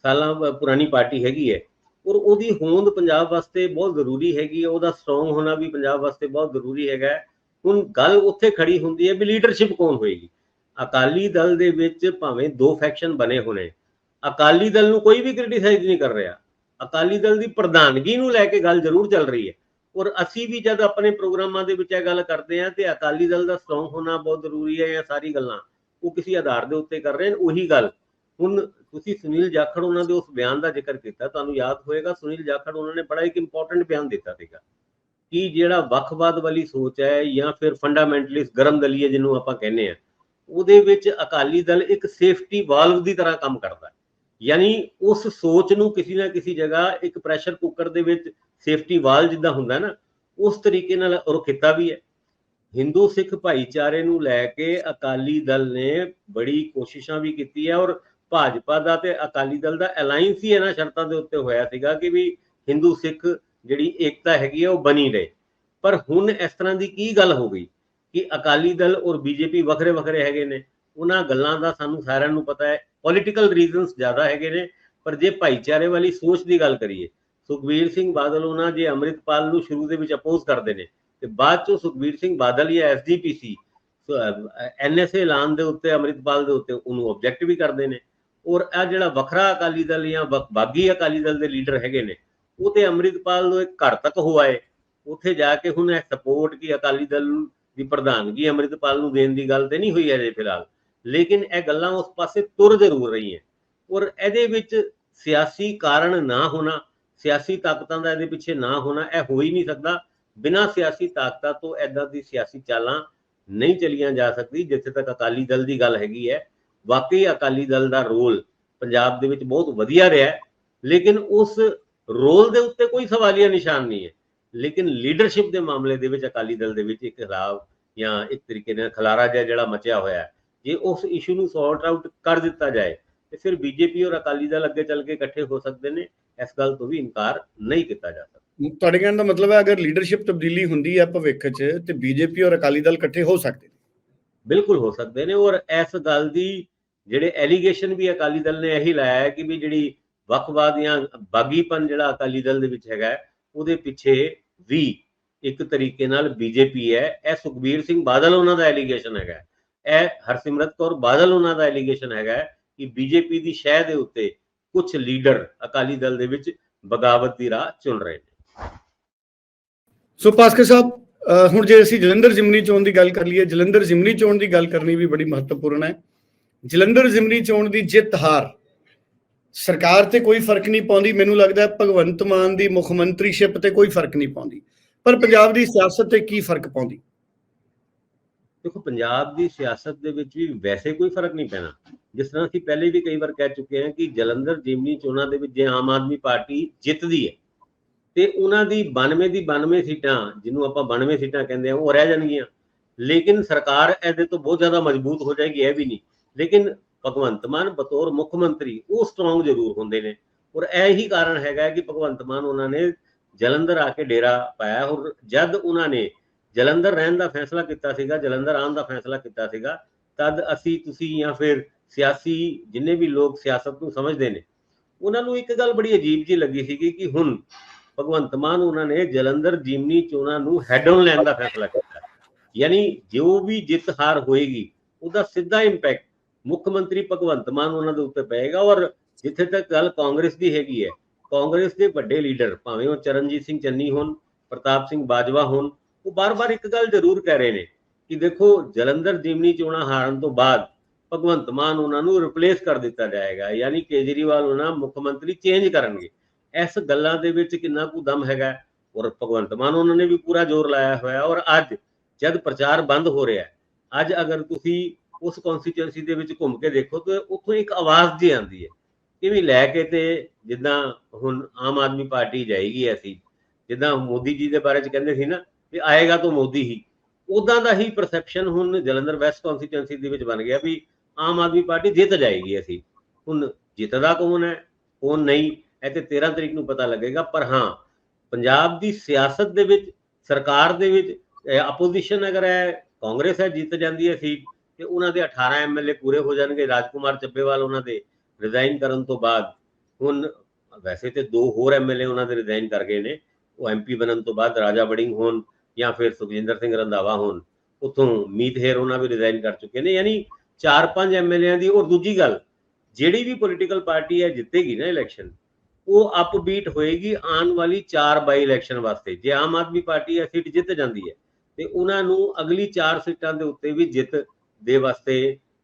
Speaker 2: ਸਾਲਾਂ ਪੁਰਾਣੀ ਪਾਰਟੀ ਹੈਗੀ ਹੈ ਔਰ ਉਹਦੀ ਹੋਂਦ ਪੰਜਾਬ ਵਾਸਤੇ ਬਹੁਤ ਜ਼ਰੂਰੀ ਹੈਗੀ ਹੈ, ਉਹਦਾ ਸਟਰੋਂਗ ਹੋਣਾ ਵੀ ਪੰਜਾਬ ਵਾਸਤੇ ਬਹੁਤ ਜ਼ਰੂਰੀ ਹੈਗਾ ਹੁਣ ਗੱਲ ਉੱਥੇ ਖੜੀ ਹੁੰਦੀ ਹੈ ਵੀ ਲੀਡਰਸ਼ਿਪ ਕੌਣ ਹੋਏਗੀ? ਅਕਾਲੀ ਦਲ ਦੇ ਵਿੱਚ ਭਾਵੇਂ ਦੋ ਫੈਕਸ਼ਨ ਬਣੇ ਹੋਣੇ, ਅਕਾਲੀ ਦਲ ਨੂੰ ਕੋਈ ਵੀ ਕ੍ਰਿਟਿਸਾਈਜ਼ ਨਹੀਂ ਕਰ ਰਿਹਾ। ਅਕਾਲੀ ਦਲ ਦੀ ਪ੍ਰਧਾਨਗੀ ਨੂੰ ਲੈ ਕੇ ਗੱਲ ਜ਼ਰੂਰ ਚੱਲ ਰਹੀ ਹੈ। ਔਰ ਅਸੀਂ ਵੀ ਜਦ ਆਪਣੇ ਪ੍ਰੋਗਰਾਮਾਂ ਦੇ ਵਿੱਚ ਇਹ ਗੱਲ ਕਰਦੇ ਹਾਂ ਤੇ ਅਕਾਲੀ ਦਲ ਦਾ ਸਟਰੋਂਗ ਹੋਣਾ ਬਹੁਤ ਜ਼ਰੂਰੀ ਹੈ ਇਹ ਸਾਰੀ ਗੱਲਾਂ ਉਹ ਕਿਸੇ ਆਧਾਰ ਦੇ ਉੱਤੇ ਕਰ ਰਹੇ ਨੇ ਉਹੀ ਗੱਲ ਹੁਣ ਤੁਸੀਂ ਸੁਨੀਲ ਜਾਖੜ ਉਹਨਾਂ ਦੇ ਉਸ ਬਿਆਨ ਦਾ ਜ਼ਿਕਰ ਕੀਤਾ, ਤੁਹਾਨੂੰ ਯਾਦ ਹੋਏਗਾ, ਸੁਨੀਲ ਜਾਖੜ ਉਹਨਾਂ ਨੇ ਬੜਾ ਇੱਕ ਇੰਪੋਰਟੈਂਟ ਬਿਆਨ ਦਿੱਤਾ ਸੀਗਾ ਕਿ ਜਿਹੜਾ ਵੱਖਵਾਦ ਵਾਲੀ ਸੋਚ ਹੈ ਜਾਂ ਫਿਰ ਫੰਡਾਮੈਂਟਲਿਸਟ ਗਰਮ ਦਲੀਏ ਜਿਹਨੂੰ ਆਪਾਂ ਕਹਿੰਦੇ ਆ ਉਹਦੇ ਵਿੱਚ ਅਕਾਲੀ ਦਲ ਇੱਕ ਸੇਫਟੀ ਵਾਲਵ ਦੀ ਤਰ੍ਹਾਂ ਕੰਮ ਕਰਦਾ ਹੈ। ਯਾਨੀ ਉਸ ਸੋਚ ਨੂੰ ਕਿਸੇ ਨਾ ਕਿਸੇ ਜਗ੍ਹਾ ਇੱਕ ਪ੍ਰੈਸ਼ਰ ਕੁੱਕਰ ਦੇ ਵਿੱਚ ਸੇਫਟੀ ਵਾਲ ਜਿੱਦਾਂ ਹੁੰਦਾ ਨਾ, ਉਸ ਤਰੀਕੇ ਨਾਲ ਉਹ ਵੀ ਹੈ। ਹਿੰਦੂ ਸਿੱਖ ਭਾਈਚਾਰੇ ਨੂੰ ਲੈ ਕੇ ਅਕਾਲੀ ਦਲ ਨੇ ਬੜੀ ਕੋਸ਼ਿਸ਼ਾਂ ਵੀ ਕੀਤੀ ਹੈ ਔਰ ਭਾਜਪਾ ਦਾ ਤੇ ਅਕਾਲੀ ਦਲ ਦਾ ਅਲਾਈਅੰਸ ਹੀ ਇਹਨਾਂ ਸ਼ਰਤਾਂ ਦੇ ਉੱਤੇ ਹੋਇਆ ਸੀਗਾ ਕਿ ਵੀ ਹਿੰਦੂ ਸਿੱਖ ਜਿਹੜੀ ਏਕਤਾ ਹੈਗੀ ਹੈ ਉਹ ਬਣੀ ਰਹੇ। ਪਰ ਹੁਣ ਇਸ ਤਰ੍ਹਾਂ ਦੀ ਕੀ ਗੱਲ ਹੋ ਗਈ ਕਿ ਅਕਾਲੀ ਦਲ ਔਰ ਬੀਜੇਪੀ ਵੱਖਰੇ ਵੱਖਰੇ ਹੈਗੇ ਨੇ, ਉਹਨਾਂ ਗੱਲਾਂ ਦਾ ਸਾਨੂੰ ਸਾਰਿਆਂ ਨੂੰ ਪਤਾ ਹੈ ਪੋਲੀਟੀਕਲ ਰੀਜ਼ਨਸ ਜ਼ਿਆਦਾ ਹੈਗੇ ਨੇ, ਪਰ ਜੇ ਭਾਈਚਾਰੇ ਵਾਲੀ ਸੋਚ ਦੀ ਗੱਲ ਕਰੀਏ, ਸੁਖਬੀਰ ਸਿੰਘ ਬਾਦਲ ਉਹਨਾਂ ਜੇ ਅੰਮ੍ਰਿਤਪਾਲ ਨੂੰ ਸ਼ੁਰੂ ਦੇ ਵਿੱਚ ਅਪੋਜ਼ ਕਰਦੇ ਨੇ ਤੇ ਬਾਅਦ ਚੋਂ ਸੁਖਬੀਰ ਸਿੰਘ ਬਾਦਲ ਜਾਂ ਐਸਜੀਪੀਸੀ ਐਨਐਸਏ ਐਲਾਨ ਦੇ ਉੱਤੇ, ਅੰਮ੍ਰਿਤਪਾਲ ਦੇ ਉੱਤੇ ਉਹਨੂੰ ਆਬਜੈਕਟ ਵੀ ਕਰਦੇ ਨੇ। ਔਰ ਇਹ ਜਿਹੜਾ ਵੱਖਰਾ ਅਕਾਲੀ ਦਲ ਜਾਂ ਬਾਗੀ ਅਕਾਲੀ ਦਲ ਦੇ ਲੀਡਰ ਹੈਗੇ ਨੇ, ਉਹ ਤੇ ਅੰਮ੍ਰਿਤਪਾਲ ਨੂੰ ਇੱਕ ਘਰ ਤੱਕ ਹੋਆ ਉੱਥੇ ਜਾ ਕੇ ਹੁਣ ਇਹ ਸਪੋਰਟ ਕੀ ਅਕਾਲੀ ਦਲ ਦੀ ਪ੍ਰਧਾਨਗੀ ਅੰਮ੍ਰਿਤਪਾਲ ਨੂੰ ਦੇਣ ਦੀ ਗੱਲ ਤੇ ਨਹੀਂ ਹੋਈ ਅਜੇ ਫਿਲਹਾਲ। ਲੇਕਿਨ ਇਹ ਗੱਲਾਂ ਉਸ ਪਾਸੇ ਤੁਰ ਜ਼ਰੂਰ ਰਹੀਆਂ। ਔਰ ਇਹਦੇ ਵਿੱਚ ਸਿਆਸੀ ਕਾਰਨ ਨਾ ਹੋਣਾ, ਸਿਆਸੀ ਤਾਕਤਾਂ ਦਾ ਇਹਦੇ ਪਿੱਛੇ ਨਾ ਹੋਣਾ, ਇਹ ਹੋ ਹੀ ਨਹੀਂ ਸਕਦਾ। ਬਿਨਾਂ ਸਿਆਸੀ ਤਾਕਤਾਂ ਤੋਂ ਐਦਾਂ ਦੀ ਸਿਆਸੀ ਚਾਲਾਂ ਨਹੀਂ ਚਲੀਆਂ ਜਾ ਸਕਦੀ ਜਿੱਥੇ ਤੱਕ ਅਕਾਲੀ ਦਲ ਦੀ ਗੱਲ ਹੈਗੀ ਹੈ। ਵਾਕਈ ਅਕਾਲੀ ਦਲ ਦਾ ਰੋਲ ਪੰਜਾਬ ਦੇ ਵਿੱਚ ਬਹੁਤ ਵਧੀਆ ਰਿਹਾ ਹੈ ਲੇਕਿਨ ਉਸ ਰੋਲ ਦੇ ਉੱਤੇ ਕੋਈ ਸਵਾਲੀਆ ਨਿਸ਼ਾਨ ਨਹੀਂ ਹੈ। ਲੇਕਿਨ ਲੀਡਰਸ਼ਿਪ ਦੇ ਮਾਮਲੇ ਦੇ ਵਿੱਚ ਅਕਾਲੀ ਦਲ ਦੇ ਵਿੱਚ ਇੱਕ ਖਿਲਾਫ ਜਾਂ ਇੱਕ ਤਰੀਕੇ ਨਾਲ ਖਲਾਰਾ ਜਿਹਾ ਜਿਹੜਾ ਮਚਿਆ ਹੋਇਆ ਹੈ ਜੇ ਉਸ ਇਸ਼ੂ ਨੂੰ ਸੌਰਟ ਆਊਟ ਕਰ ਦਿੱਤਾ ਜਾਏ ਤੇ ਫਿਰ ਬੀਜੇਪੀ ਔਰ ਅਕਾਲੀ ਦਲ ਅੱਗੇ ਚੱਲ ਕੇ ਇਕੱਠੇ ਹੋ ਸਕਦੇ ਨੇ ਇਸ ਗੱਲ ਤੋਂ ਵੀ ਇਨਕਾਰ ਨਹੀਂ ਕੀਤਾ ਜਾ ਸਕਦਾ।
Speaker 1: ਤੁਹਾਡੇ ਕਹਿਣ ਦਾ ਮਤਲਬ ਹੈ ਅਗਰ ਲੀਡਰਸ਼ਿਪ ਤਬਦੀਲੀ ਹੁੰਦੀ ਹੈ ਭਵਿੱਖ 'ਚ ਤੇ ਬੀਜੇਪੀ ਔਰ ਅਕਾਲੀ ਦਲ ਇਕੱਠੇ ਹੋ ਸਕਦੇ ਨੇ?
Speaker 2: ਬਿਲਕੁਲ ਹੋ ਸਕਦੇ ਨੇ ਔਰ ਇਸ ਗੱਲ ਦੀ ਜਿਹੜੇ ਐਲੀਗੇਸ਼ਨ ਵੀ ਅਕਾਲੀ ਦਲ ਨੇ ਇਹੀ ਲਾਇਆ ਹੈ ਕਿ ਵੀ ਜਿਹੜੀ ਵੱਖਵਾਦ ਜਾਂ ਬਾਗੀਪਨ ਜਿਹੜਾ ਅਕਾਲੀ ਦਲ ਦੇ ਵਿੱਚ ਹੈਗਾ ਉਹਦੇ ਪਿੱਛੇ ਵੀ ਇੱਕ ਤਰੀਕੇ ਨਾਲ ਬੀਜੇਪੀ ਹੈ। ਇਹ ਸੁਖਬੀਰ ਸਿੰਘ ਬਾਦਲ ਉਹਨਾਂ ਦਾ ਐਲੀਗੇਸ਼ਨ ਹੈਗਾ ਇਹ ਹਰਸਿਮਰਤ ਕੌਰ ਬਾਦਲ ਉਹਨਾਂ ਦਾ ਐਲੀਗੇਸ਼ਨ ਹੈਗਾ ਹੈ ਕਿ ਬੀਜੇਪੀ ਦੀ ਸ਼ਹਿ ਦੇ ਉੱਤੇ ਕੁਝ ਲੀਡਰ ਅਕਾਲੀ ਦਲ ਦੇ ਵਿੱਚ ਬਗਾਵਤ ਦੀ ਰਾਹ ਚੁਣ ਰਹੇ ਨੇ।
Speaker 1: ਸੋ ਪਾਸਕਰ ਸਾਹਿਬ ਹੁਣ ਜੇ ਅਸੀਂ ਜਲੰਧਰ ਜ਼ਿਮਨੀ ਚੋਣ ਦੀ ਗੱਲ ਕਰ ਲਈਏ ਜਲੰਧਰ ਜ਼ਿਮਨੀ ਚੋਣ ਦੀ ਗੱਲ ਕਰਨੀ ਵੀ ਬੜੀ ਮਹੱਤਵਪੂਰਨ ਹੈ। ਜਲੰਧਰ ਜ਼ਿਮਨੀ ਚੋਣ ਦੀ ਜਿੱਤ ਹਾਰ। ਸਰਕਾਰ ਤੇ ਕੋਈ ਫ਼ਰਕ ਨਹੀਂ ਪਾਉਂਦੀ। ਮੈਨੂੰ ਲੱਗਦਾ ਭਗਵੰਤ ਮਾਨ ਦੀ ਮੁੱਖ ਮੰਤਰੀਸ਼ਿਪ ਤੇ ਕੋਈ ਫ਼ਰਕ ਨਹੀਂ ਪਾਉਂਦੀ। ਪਰ ਪੰਜਾਬ ਦੀ ਸਿਆਸਤ ਤੇ ਕੀ ਫ਼ਰਕ ਪਾਉਂਦੀ?
Speaker 2: ਦੇਖੋ, ਪੰਜਾਬ ਦੀ ਸਿਆਸਤ ਦੇ ਵਿੱਚ ਵੀ ਵੈਸੇ ਕੋਈ ਫ਼ਰਕ ਨਹੀਂ ਪੈਣਾ। ਜਿਸ ਤਰ੍ਹਾਂ ਅਸੀਂ ਪਹਿਲੇ ਵੀ ਕਈ ਵਾਰ ਕਹਿ ਚੁੱਕੇ ਹਾਂ ਕਿ ਜਲੰਧਰ ਜਿਮਨੀ ਚੋਣਾਂ ਦੇ ਵਿੱਚ ਜੇ ਆਮ ਆਦਮੀ ਪਾਰਟੀ ਜਿੱਤਦੀ ਹੈ, ਤੇ ਉਹਨਾਂ ਦੀ 92 ਦੀ 92 ਸੀਟਾਂ, ਜਿਹਨੂੰ ਆਪਾਂ 92 ਸੀਟਾਂ ਕਹਿੰਦੇ ਆ ਉਹ ਰਹਿ ਜਾਣਗੀਆਂ। ਲੇਕਿਨ ਸਰਕਾਰ ਇਹਦੇ ਤੋਂ ਬਹੁਤ ਜ਼ਿਆਦਾ ਮਜ਼ਬੂਤ ਹੋ ਜਾਏਗੀ, ਇਹ ਵੀ ਨਹੀਂ। ਲੇਕਿਨ ਭਗਵੰਤ ਮਾਨ ਬਤੌਰ ਮੁੱਖ ਮੰਤਰੀ ਉਹ ਸਟਰੋਂਗ ਜ਼ਰੂਰ ਹੁੰਦੇ ਨੇ। ਔਰ ਇਹ ਹੀ ਕਾਰਨ ਹੈਗਾ ਕਿ ਭਗਵੰਤ ਮਾਨ ਉਹਨਾਂ ਨੇ ਜਲੰਧਰ ਆ ਕੇ ਡੇਰਾ ਪਾਇਆ। ਔਰ ਜਦ ਉਹਨਾਂ ਨੇ ਜਲੰਧਰ ਰਹਿਣ ਦਾ ਫੈਸਲਾ ਕੀਤਾ ਸੀਗਾ, ਜਲੰਧਰ ਆਉਣ ਦਾ ਫੈਸਲਾ ਕੀਤਾ ਸੀਗਾ, ਤਦ ਅਸੀਂ ਤੁਸੀਂ ਜਾਂ ਫਿਰ ਸਿਆਸੀ ਜਿੰਨੇ ਵੀ ਲੋਕ ਸਿਆਸਤ ਨੂੰ ਸਮਝਦੇ ਨੇ, ਉਹਨਾਂ ਨੂੰ ਇੱਕ ਗੱਲ ਬੜੀ ਅਜੀਬ ਜੀ ਲੱਗੀ ਸੀਗੀ ਕਿ ਹੁਣ ਭਗਵੰਤ ਮਾਨ ਉਹਨਾਂ ਨੇ ਜਲੰਧਰ ਜਿਮਨੀ ਚੋਣਾਂ ਨੂੰ ਹੈਡ ਆਨ ਲੈਣ ਦਾ ਫੈਸਲਾ ਕੀਤਾ। ਯਾਨੀ ਜੋ ਵੀ ਜਿੱਤ ਹਾਰ ਹੋਏਗੀ, ਉਹਦਾ ਸਿੱਧਾ ਇੰਪੈਕਟ ਮੁੱਖ ਮੰਤਰੀ ਭਗਵੰਤ ਮਾਨ ਉਹਨਾਂ ਦੇ ਉੱਤੇ ਪਏਗਾ ਔਰ ਜਿੱਥੇ ਤੱਕ ਗੱਲ ਕਾਂਗਰਸ ਦੀ ਹੈਗੀ ਹੈ, ਕਾਂਗਰਸ ਦੇ ਵੱਡੇ ਲੀਡਰ ਭਾਵੇਂ ਉਹ ਚਰਨਜੀਤ ਸਿੰਘ ਚੰਨੀ ਹੋਣ, ਪ੍ਰਤਾਪ ਸਿੰਘ ਬਾਜਵਾ ਹੋਣ, ਉਹ ਬਾਰ-ਬਾਰ ਇੱਕ ਗੱਲ ਜ਼ਰੂਰ ਕਹਿ ਰਹੇ ਨੇ ਕਿ ਦੇਖੋ ਜਲੰਧਰ ਜਿਮਨੀ ਚੋਣਾਂ ਹਾਰਨ ਤੋਂ ਬਾਅਦ ਭਗਵੰਤ ਮਾਨ ਉਹਨਾਂ ਨੂੰ ਰਿਪਲੇਸ ਕਰ ਦਿੱਤਾ ਜਾਏਗਾ, ਯਾਨੀ ਕੇਜਰੀਵਾਲ ਉਹਨਾਂ ਮੁੱਖ ਮੰਤਰੀ ਚੇਂਜ ਕਰਨਗੇ। ਇਸ ਗੱਲਾਂ ਦੇ ਵਿੱਚ ਕਿੰਨਾ ਕੁ ਦਮ ਹੈਗਾ ਔਰ ਭਗਵੰਤ ਮਾਨ ਉਹਨਾਂ ਨੇ ਵੀ ਪੂਰਾ ਜ਼ੋਰ ਲਾਇਆ ਹੋਇਆ ਔਰ ਅੱਜ ਜਦ ਪ੍ਰਚਾਰ ਬੰਦ ਹੋ ਰਿਹਾ, ਅੱਜ ਅਗਰ ਤੁਸੀਂ ਉਸ ਕਨਸਟੀਚੁਐਂਸੀ ਦੇ ਵਿੱਚ ਘੁੰਮ ਕੇ ਦੇਖੋ ਤੇ ਉੱਥੋਂ ਇੱਕ ਆਵਾਜ਼ ਜੀ ਆਉਂਦੀ ਹੈ ਇਹ ਵੀ ਲੈ ਕੇ ਤੇ ਜਿੱਦਾਂ ਹੁਣ ਆਮ ਆਦਮੀ ਪਾਰਟੀ ਜਾਏਗੀ ਅਸੀਂ ਜਿੱਦਾਂ ਮੋਦੀ ਜੀ ਦੇ ਬਾਰੇ ਚ ਕਹਿੰਦੇ ਸੀ ਨਾ ਵੀ ਆਏਗਾ ਤਾਂ ਮੋਦੀ ਹੀ। ਉਦਾਂ ਦਾ ਹੀ ਪਰਸੈਪਸ਼ਨ ਹੁਣ ਜਲੰਧਰ ਵੈਸਟ ਕਨਸਟੀਚੁਐਂਸੀ ਦੇ ਵਿੱਚ ਬਣ ਗਿਆ ਵੀ ਆਮ ਆਦਮੀ ਪਾਰਟੀ ਜਿੱਤ ਜਾਏਗੀ ਅਸੀਂ ਹੁਣ ਜਿੱਤਦਾ ਕੌਣ ਹੈ? ਕੌਣ ਨਹੀਂ? ਇਹ ਤੇ 13 ਤਰੀਕ ਨੂੰ ਪਤਾ ਲੱਗੇਗਾ, ਪਰ ਹਾਂ, ਪੰਜਾਬ ਦੀ ਸਿਆਸਤ ਦੇ ਵਿੱਚ, ਸਰਕਾਰ ਦੇ ਵਿੱਚ ਆਪੋਜੀਸ਼ਨ ਅਗਰ ਹੈ ਕਾਂਗਰਸ ਹੈ, ਜਿੱਤ ਜਾਂਦੀ ਹੈ ਸੀਟ ਤੇ ਉਹਨਾਂ ਦੇ 18 ਐਮਐਲਏ ਪੂਰੇ ਹੋ ਜਾਣਗੇ, ਰਾਜਕੁਮਾਰ ਚੱਬੇਵਾਲ ਉਹਨਾਂ ਦੇ ਰਿਜ਼ਾਈਨ ਕਰਨ ਤੋਂ ਬਾਅਦ। ਹੁਣ ਵੈਸੇ ਤੇ ਦੋ ਹੋਰ ਐਮਐਲਏ ਉਹਨਾਂ ਦੇ ਰਿਜ਼ਾਈਨ ਕਰ ਗਏ ਨੇ, ਉਹ ਐਮਪੀ ਬਣਨ ਤੋਂ ਬਾਅਦ ਰਾਜਾ ਬੜਿੰਗ ਹੋਣ ਜਾਂ ਫਿਰ ਸੁਖਜਿੰਦਰ ਸਿੰਘ ਰੰਧਾਵਾ ਹੋਣ, ਉਥੋਂ ਮੀਤ ਹੇਰ ਉਹਨਾਂ ਵੀ ਰਿਜ਼ਾਈਨ ਕਰ ਚੁੱਕੇ ਨੇ, ਯਾਨੀ ਚਾਰ ਪੰਜ ਐਮਐਲਏਆਂ ਦੀ ਔਰ ਦੂਜੀ ਗੱਲ, ਜਿਹੜੀ ਵੀ ਪੋਲੀਟੀਕਲ ਪਾਰਟੀ ਹੈ ਜਿੱਤੇਗੀ ਨਾ ਇਲੈਕਸ਼ਨ ਉਹ ਅਪਬੀਟ ਹੋਏਗੀ ਆਉਣ ਵਾਲੀ ਚਾਰ ਬਾਈ ਇਲੈਕਸ਼ਨ ਵਾਸਤੇ। ਜੇ ਆਮ ਆਦਮੀ ਪਾਰਟੀ ਇਹ ਸੀਟ ਜਿੱਤ ਜਾਂਦੀ ਹੈ, ਤੇ ਉਹਨਾਂ ਨੂੰ ਅਗਲੀ ਚਾਰ ਸੀਟਾਂ ਦੇ ਉੱਤੇ ਵੀ ਜਿੱਤ ਦੇ ਵਾਸਤੇ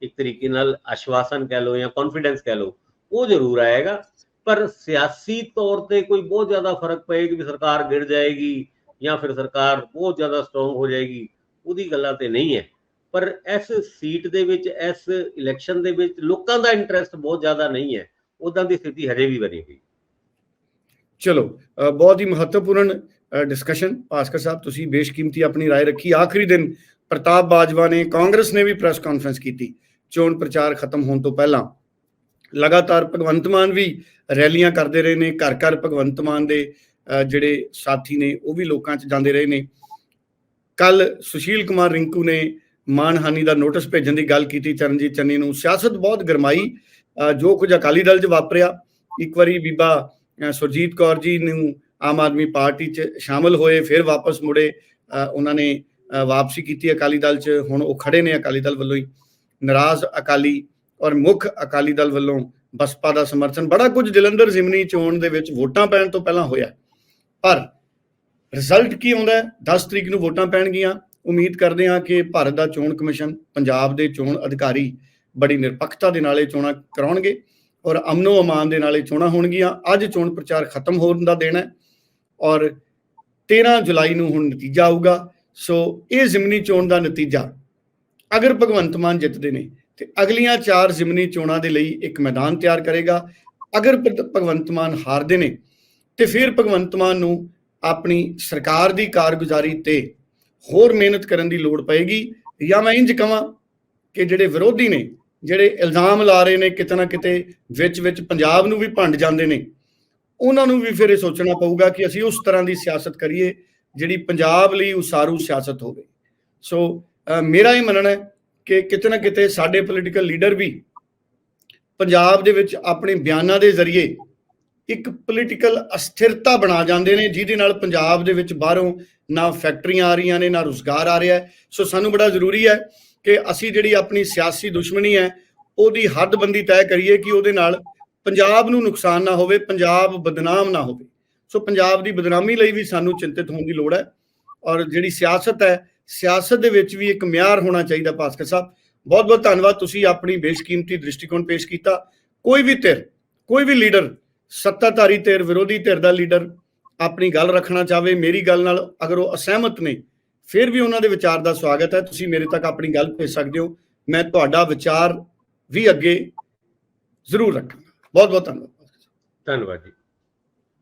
Speaker 2: ਇੱਕ ਤਰੀਕੇ ਨਾਲ ਆਸ਼ਵਾਸਨ ਕਹਿ ਲਓ ਜਾਂ ਕੌਨਫੀਡੈਂਸ ਕਹਿ ਲਓ, ਉਹ ਜ਼ਰੂਰ ਆਏਗਾ। ਪਰ ਸਿਆਸੀ ਤੌਰ ਤੇ ਕੋਈ ਬਹੁਤ ਜ਼ਿਆਦਾ ਫ਼ਰਕ ਪਏਗਾ ਵੀ ਸਰਕਾਰ ਗਿਰ ਜਾਏਗੀ ਜਾਂ ਫਿਰ ਸਰਕਾਰ ਬਹੁਤ ਜ਼ਿਆਦਾ ਸਟਰੋਂਗ ਹੋ ਜਾਏਗੀ, ਉਹਦੀ ਗੱਲਾਂ ਤੇ ਨਹੀਂ ਹੈ। ਪਰ ਇਸ ਸੀਟ ਦੇ ਵਿੱਚ, ਇਸ ਇਲੈਕਸ਼ਨ ਦੇ ਵਿੱਚ ਲੋਕਾਂ ਦਾ ਇੰਟਰਸਟ ਬਹੁਤ ਜ਼ਿਆਦਾ ਨਹੀਂ ਹੈ। ਉਦਾਂ ਦੀ ਸਥਿਤੀ ਹਜੇ ਵੀ ਬਣੀ ਹੋਈ।
Speaker 1: ਚਲੋ ਬਹੁਤ ਹੀ ਮਹੱਤਵਪੂਰਨ ਡਿਸਕਸ਼ਨ ਭਾਸਕਰ ਸਾਹਿਬ ਤੁਸੀਂ ਬੇਸ਼ਕੀਮਤੀ ਆਪਣੀ رائے ਰੱਖੀ ਆਖਰੀ ਦਿਨ ਪ੍ਰਤਾਪ ਬਾਜਵਾ ਨੇ ਕਾਂਗਰਸ ਨੇ ਵੀ ਪ੍ਰੈਸ ਕਾਨਫਰੰਸ ਕੀਤੀ ਚੋਣ ਪ੍ਰਚਾਰ ਖਤਮ ਹੋਣ ਤੋਂ ਪਹਿਲਾਂ ਲਗਾਤਾਰ ਭਗਵੰਤ ਮਾਨ ਵੀ ਰੈਲੀਆਂ ਕਰਦੇ ਰਹੇ ਨੇ ਘਰ ਘਰ ਭਗਵੰਤ ਮਾਨ ਦੇ ਅ, ਜਿਹੜੇ ਸਾਥੀ ਨੇ ਉਹ ਵੀ ਲੋਕਾਂ 'ਚ ਜਾਂਦੇ ਰਹੇ ਨੇ ਕੱਲ ਸੁਸ਼ੀਲ ਕੁਮਾਰ ਰਿੰਕੂ ਨੇ ਮਾਨਹਾਨੀ ਦਾ ਨੋਟਿਸ ਭੇਜਣ ਦੀ ਗੱਲ ਕੀਤੀ ਚਰਨਜੀਤ ਚੰਨੀ ਨੂੰ ਸਿਆਸਤ ਬਹੁਤ ਗਰਮਾਈ ਅ, ਜੋ ਕੁਝ ਅਕਾਲੀ ਦਲ 'ਚ ਵਾਪਰਿਆ ਇੱਕ ਵਾਰੀ ਬੀਬਾ ਅ, ਸੁਰਜੀਤ ਕੌਰ ਜੀ ਨੂੰ ਆਮ ਆਦਮੀ ਪਾਰਟੀ 'ਚ ਸ਼ਾਮਲ ਹੋਏ, ਫਿਰ ਵਾਪਸ ਮੁੜੇ ਉਹਨਾਂ ਨੇ ਵਾਪਸੀ ਕੀਤੀ ਅਕਾਲੀ ਦਲ 'ਚ, ਹੁਣ ਉਹ ਖੜੇ ਨੇ ਅਕਾਲੀ ਦਲ ਵੱਲੋਂ ਹੀ। ਨਾਰਾਜ਼ ਅਕਾਲੀ ਔਰ ਮੁੱਖ ਅਕਾਲੀ ਦਲ ਵੱਲੋਂ ਬਸਪਾ ਦਾ ਸਮਰਥਨ। ਬੜਾ ਕੁਝ ਜਲੰਧਰ ਜ਼ਿਮਨੀ ਚੋਣ ਦੇ ਵਿੱਚ ਵੋਟਾਂ ਪੈਣ ਤੋਂ ਪਹਿਲਾਂ ਹੋਇਆ। ਪਰ ਰਿਜ਼ਲਟ ਕੀ ਆਉਂਦਾ ਹੈ? 10 ਤਰੀਕ ਨੂੰ ਵੋਟਾਂ ਪੈਣਗੀਆਂ। ਉਮੀਦ ਕਰਦੇ ਹਾਂ ਕਿ ਭਾਰਤ ਦਾ ਚੋਣ ਕਮਿਸ਼ਨ, ਪੰਜਾਬ ਦੇ ਚੋਣ ਅਧਿਕਾਰੀ ਬੜੀ ਨਿਰਪੱਖਤਾ ਦੇ ਨਾਲੇ ਚੋਣਾਂ ਕਰਾਉਣਗੇ ਔਰ ਅਮਨੋ ਅਮਾਨ ਦੇ ਨਾਲ ਇਹ ਚੋਣਾਂ ਹੋਣਗੀਆਂ। ਅੱਜ ਚੋਣ ਪ੍ਰਚਾਰ ਖਤਮ ਹੋਣ ਦਾ ਦਿਨ ਹੈ। ਔਰ 13 ਜੁਲਾਈ ਨੂੰ ਹੁਣ ਨਤੀਜਾ ਆਊਗਾ। ਸੋ ਇਹ ਜ਼ਿਮਨੀ ਚੋਣ ਦਾ ਨਤੀਜਾ। ਅਗਰ ਭਗਵੰਤ ਮਾਨ ਜਿੱਤਦੇ ਨੇ, ਤੇ ਅਗਲੀਆਂ ਚਾਰ ਜ਼ਿਮਨੀ ਚੋਣਾਂ ਦੇ ਲਈ ਇੱਕ ਮੈਦਾਨ ਤਿਆਰ ਕਰੇਗਾ। ਅਗਰ ਭਗਵੰਤ ਮਾਨ ਹਾਰਦੇ ਨੇ, ਤੇ ਫਿਰ ਭਗਵੰਤ ਮਾਨ ਨੂੰ ਆਪਣੀ ਸਰਕਾਰ ਦੀ ਕਾਰਗੁਜ਼ਾਰੀ ਤੇ ਹੋਰ ਮਿਹਨਤ ਕਰਨ ਦੀ ਲੋੜ ਪਏਗੀ। ਜਾਂ ਮੈਂ ਇੰਜ ਕਹਾਂ ਕਿ ਜਿਹੜੇ ਵਿਰੋਧੀ ਨੇ, ਜਿਹੜੇ ਇਲਜ਼ਾਮ ਲਾ ਰਹੇ ਨੇ ਕਿਤੇ ਨਾ ਕਿਤੇ ਵਿੱਚ ਵਿੱਚ ਪੰਜਾਬ ਨੂੰ ਵੀ ਭੰਡ ਜਾਂਦੇ ਨੇ ਉਹਨਾਂ ਨੂੰ ਵੀ ਫਿਰ ਇਹ ਸੋਚਣਾ ਪਊਗਾ ਕਿ ਅਸੀਂ ਉਸ ਤਰ੍ਹਾਂ ਦੀ ਸਿਆਸਤ ਕਰੀਏ ਜਿਹੜੀ ਪੰਜਾਬ ਲਈ ਉਸਾਰੂ ਸਿਆਸਤ ਹੋਵੇ। ਸੋ ਮੇਰਾ ਇਹ ਮੰਨਣਾ ਹੈ ਕਿ ਕਿਤੇ ਨਾ ਕਿਤੇ ਸਾਡੇ ਪੋਲੀਟੀਕਲ ਲੀਡਰ ਵੀ ਪੰਜਾਬ ਦੇ ਵਿੱਚ ਆਪਣੇ ਬਿਆਨਾਂ ਦੇ ਜ਼ਰੀਏ ਇੱਕ ਪੋਲੀਟੀਕਲ ਅਸਥਿਰਤਾ ਬਣਾ ਜਾਂਦੇ ਨੇ, ਜਿਹਦੇ ਨਾਲ ਪੰਜਾਬ ਦੇ ਵਿੱਚ ਬਾਹਰੋਂ ਨਾ ਫੈਕਟਰੀਆਂ ਆ ਰਹੀਆਂ ਨੇ, ਨਾ ਰੁਜ਼ਗਾਰ ਆ ਰਿਹਾ ਸੋ ਸਾਨੂੰ ਬੜਾ ਜ਼ਰੂਰੀ ਹੈ ਕਿ ਅਸੀਂ ਜਿਹੜੀ ਆਪਣੀ ਸਿਆਸੀ ਦੁਸ਼ਮਣੀ ਹੈ, ਉਹਦੀ ਹੱਦਬੰਦੀ ਤੈਅ ਕਰੀਏ ਕਿ ਉਹਦੇ ਨਾਲ ਪੰਜਾਬ ਨੂੰ ਨੁਕਸਾਨ ਨਾ ਹੋਵੇ, ਪੰਜਾਬ ਬਦਨਾਮ ਨਾ ਹੋਵੇ। ਸੋ ਪੰਜਾਬ ਦੀ ਬਦਨਾਮੀ ਲਈ ਵੀ ਸਾਨੂੰ ਚਿੰਤਿਤ ਹੋਣ ਦੀ ਲੋੜ ਹੈ ਔਰ ਜਿਹੜੀ ਸਿਆਸਤ ਹੈ, ਸਿਆਸਤ ਦੇ ਵਿੱਚ ਵੀ ਇੱਕ ਮਿਆਰ ਹੋਣਾ ਚਾਹੀਦਾ ਭਾਸਕਰ ਸਾਹਿਬ। ਬਹੁਤ ਬਹੁਤ ਧੰਨਵਾਦ, ਤੁਸੀਂ ਆਪਣੀ ਬੇਸ਼ਕੀਮਤੀ ਦ੍ਰਿਸ਼ਟੀਕੋਣ ਪੇਸ਼ ਕੀਤਾ। ਕੋਈ ਵੀ ਧਿਰ, ਕੋਈ ਵੀ ਲੀਡਰ, ਸੱਤਾਧਾਰੀ ਧਿਰ, ਵਿਰੋਧੀ ਧਿਰ ਦਾ ਲੀਡਰ ਆਪਣੀ ਗੱਲ ਰੱਖਣਾ ਚਾਹਵੇ, ਮੇਰੀ ਗੱਲ ਨਾਲ ਅਗਰ ਉਹ ਅਸਹਿਮਤ ਨੇ, ਫਿਰ ਵੀ ਉਹਨਾਂ ਦੇ ਵਿਚਾਰ ਦਾ ਸਵਾਗਤ ਹੈ। ਤੁਸੀਂ ਮੇਰੇ ਤੱਕ ਆਪਣੀ ਗੱਲ ਭੇਜ ਸਕਦੇ ਹੋ। ਮੈਂ ਤੁਹਾਡਾ ਵਿਚਾਰ ਵੀ ਅੱਗੇ ਜ਼ਰੂਰ ਰੱਖਾਂਗਾ। ਬਹੁਤ ਬਹੁਤ ਧੰਨਵਾਦ।
Speaker 2: ਧੰਨਵਾਦ ਜੀ।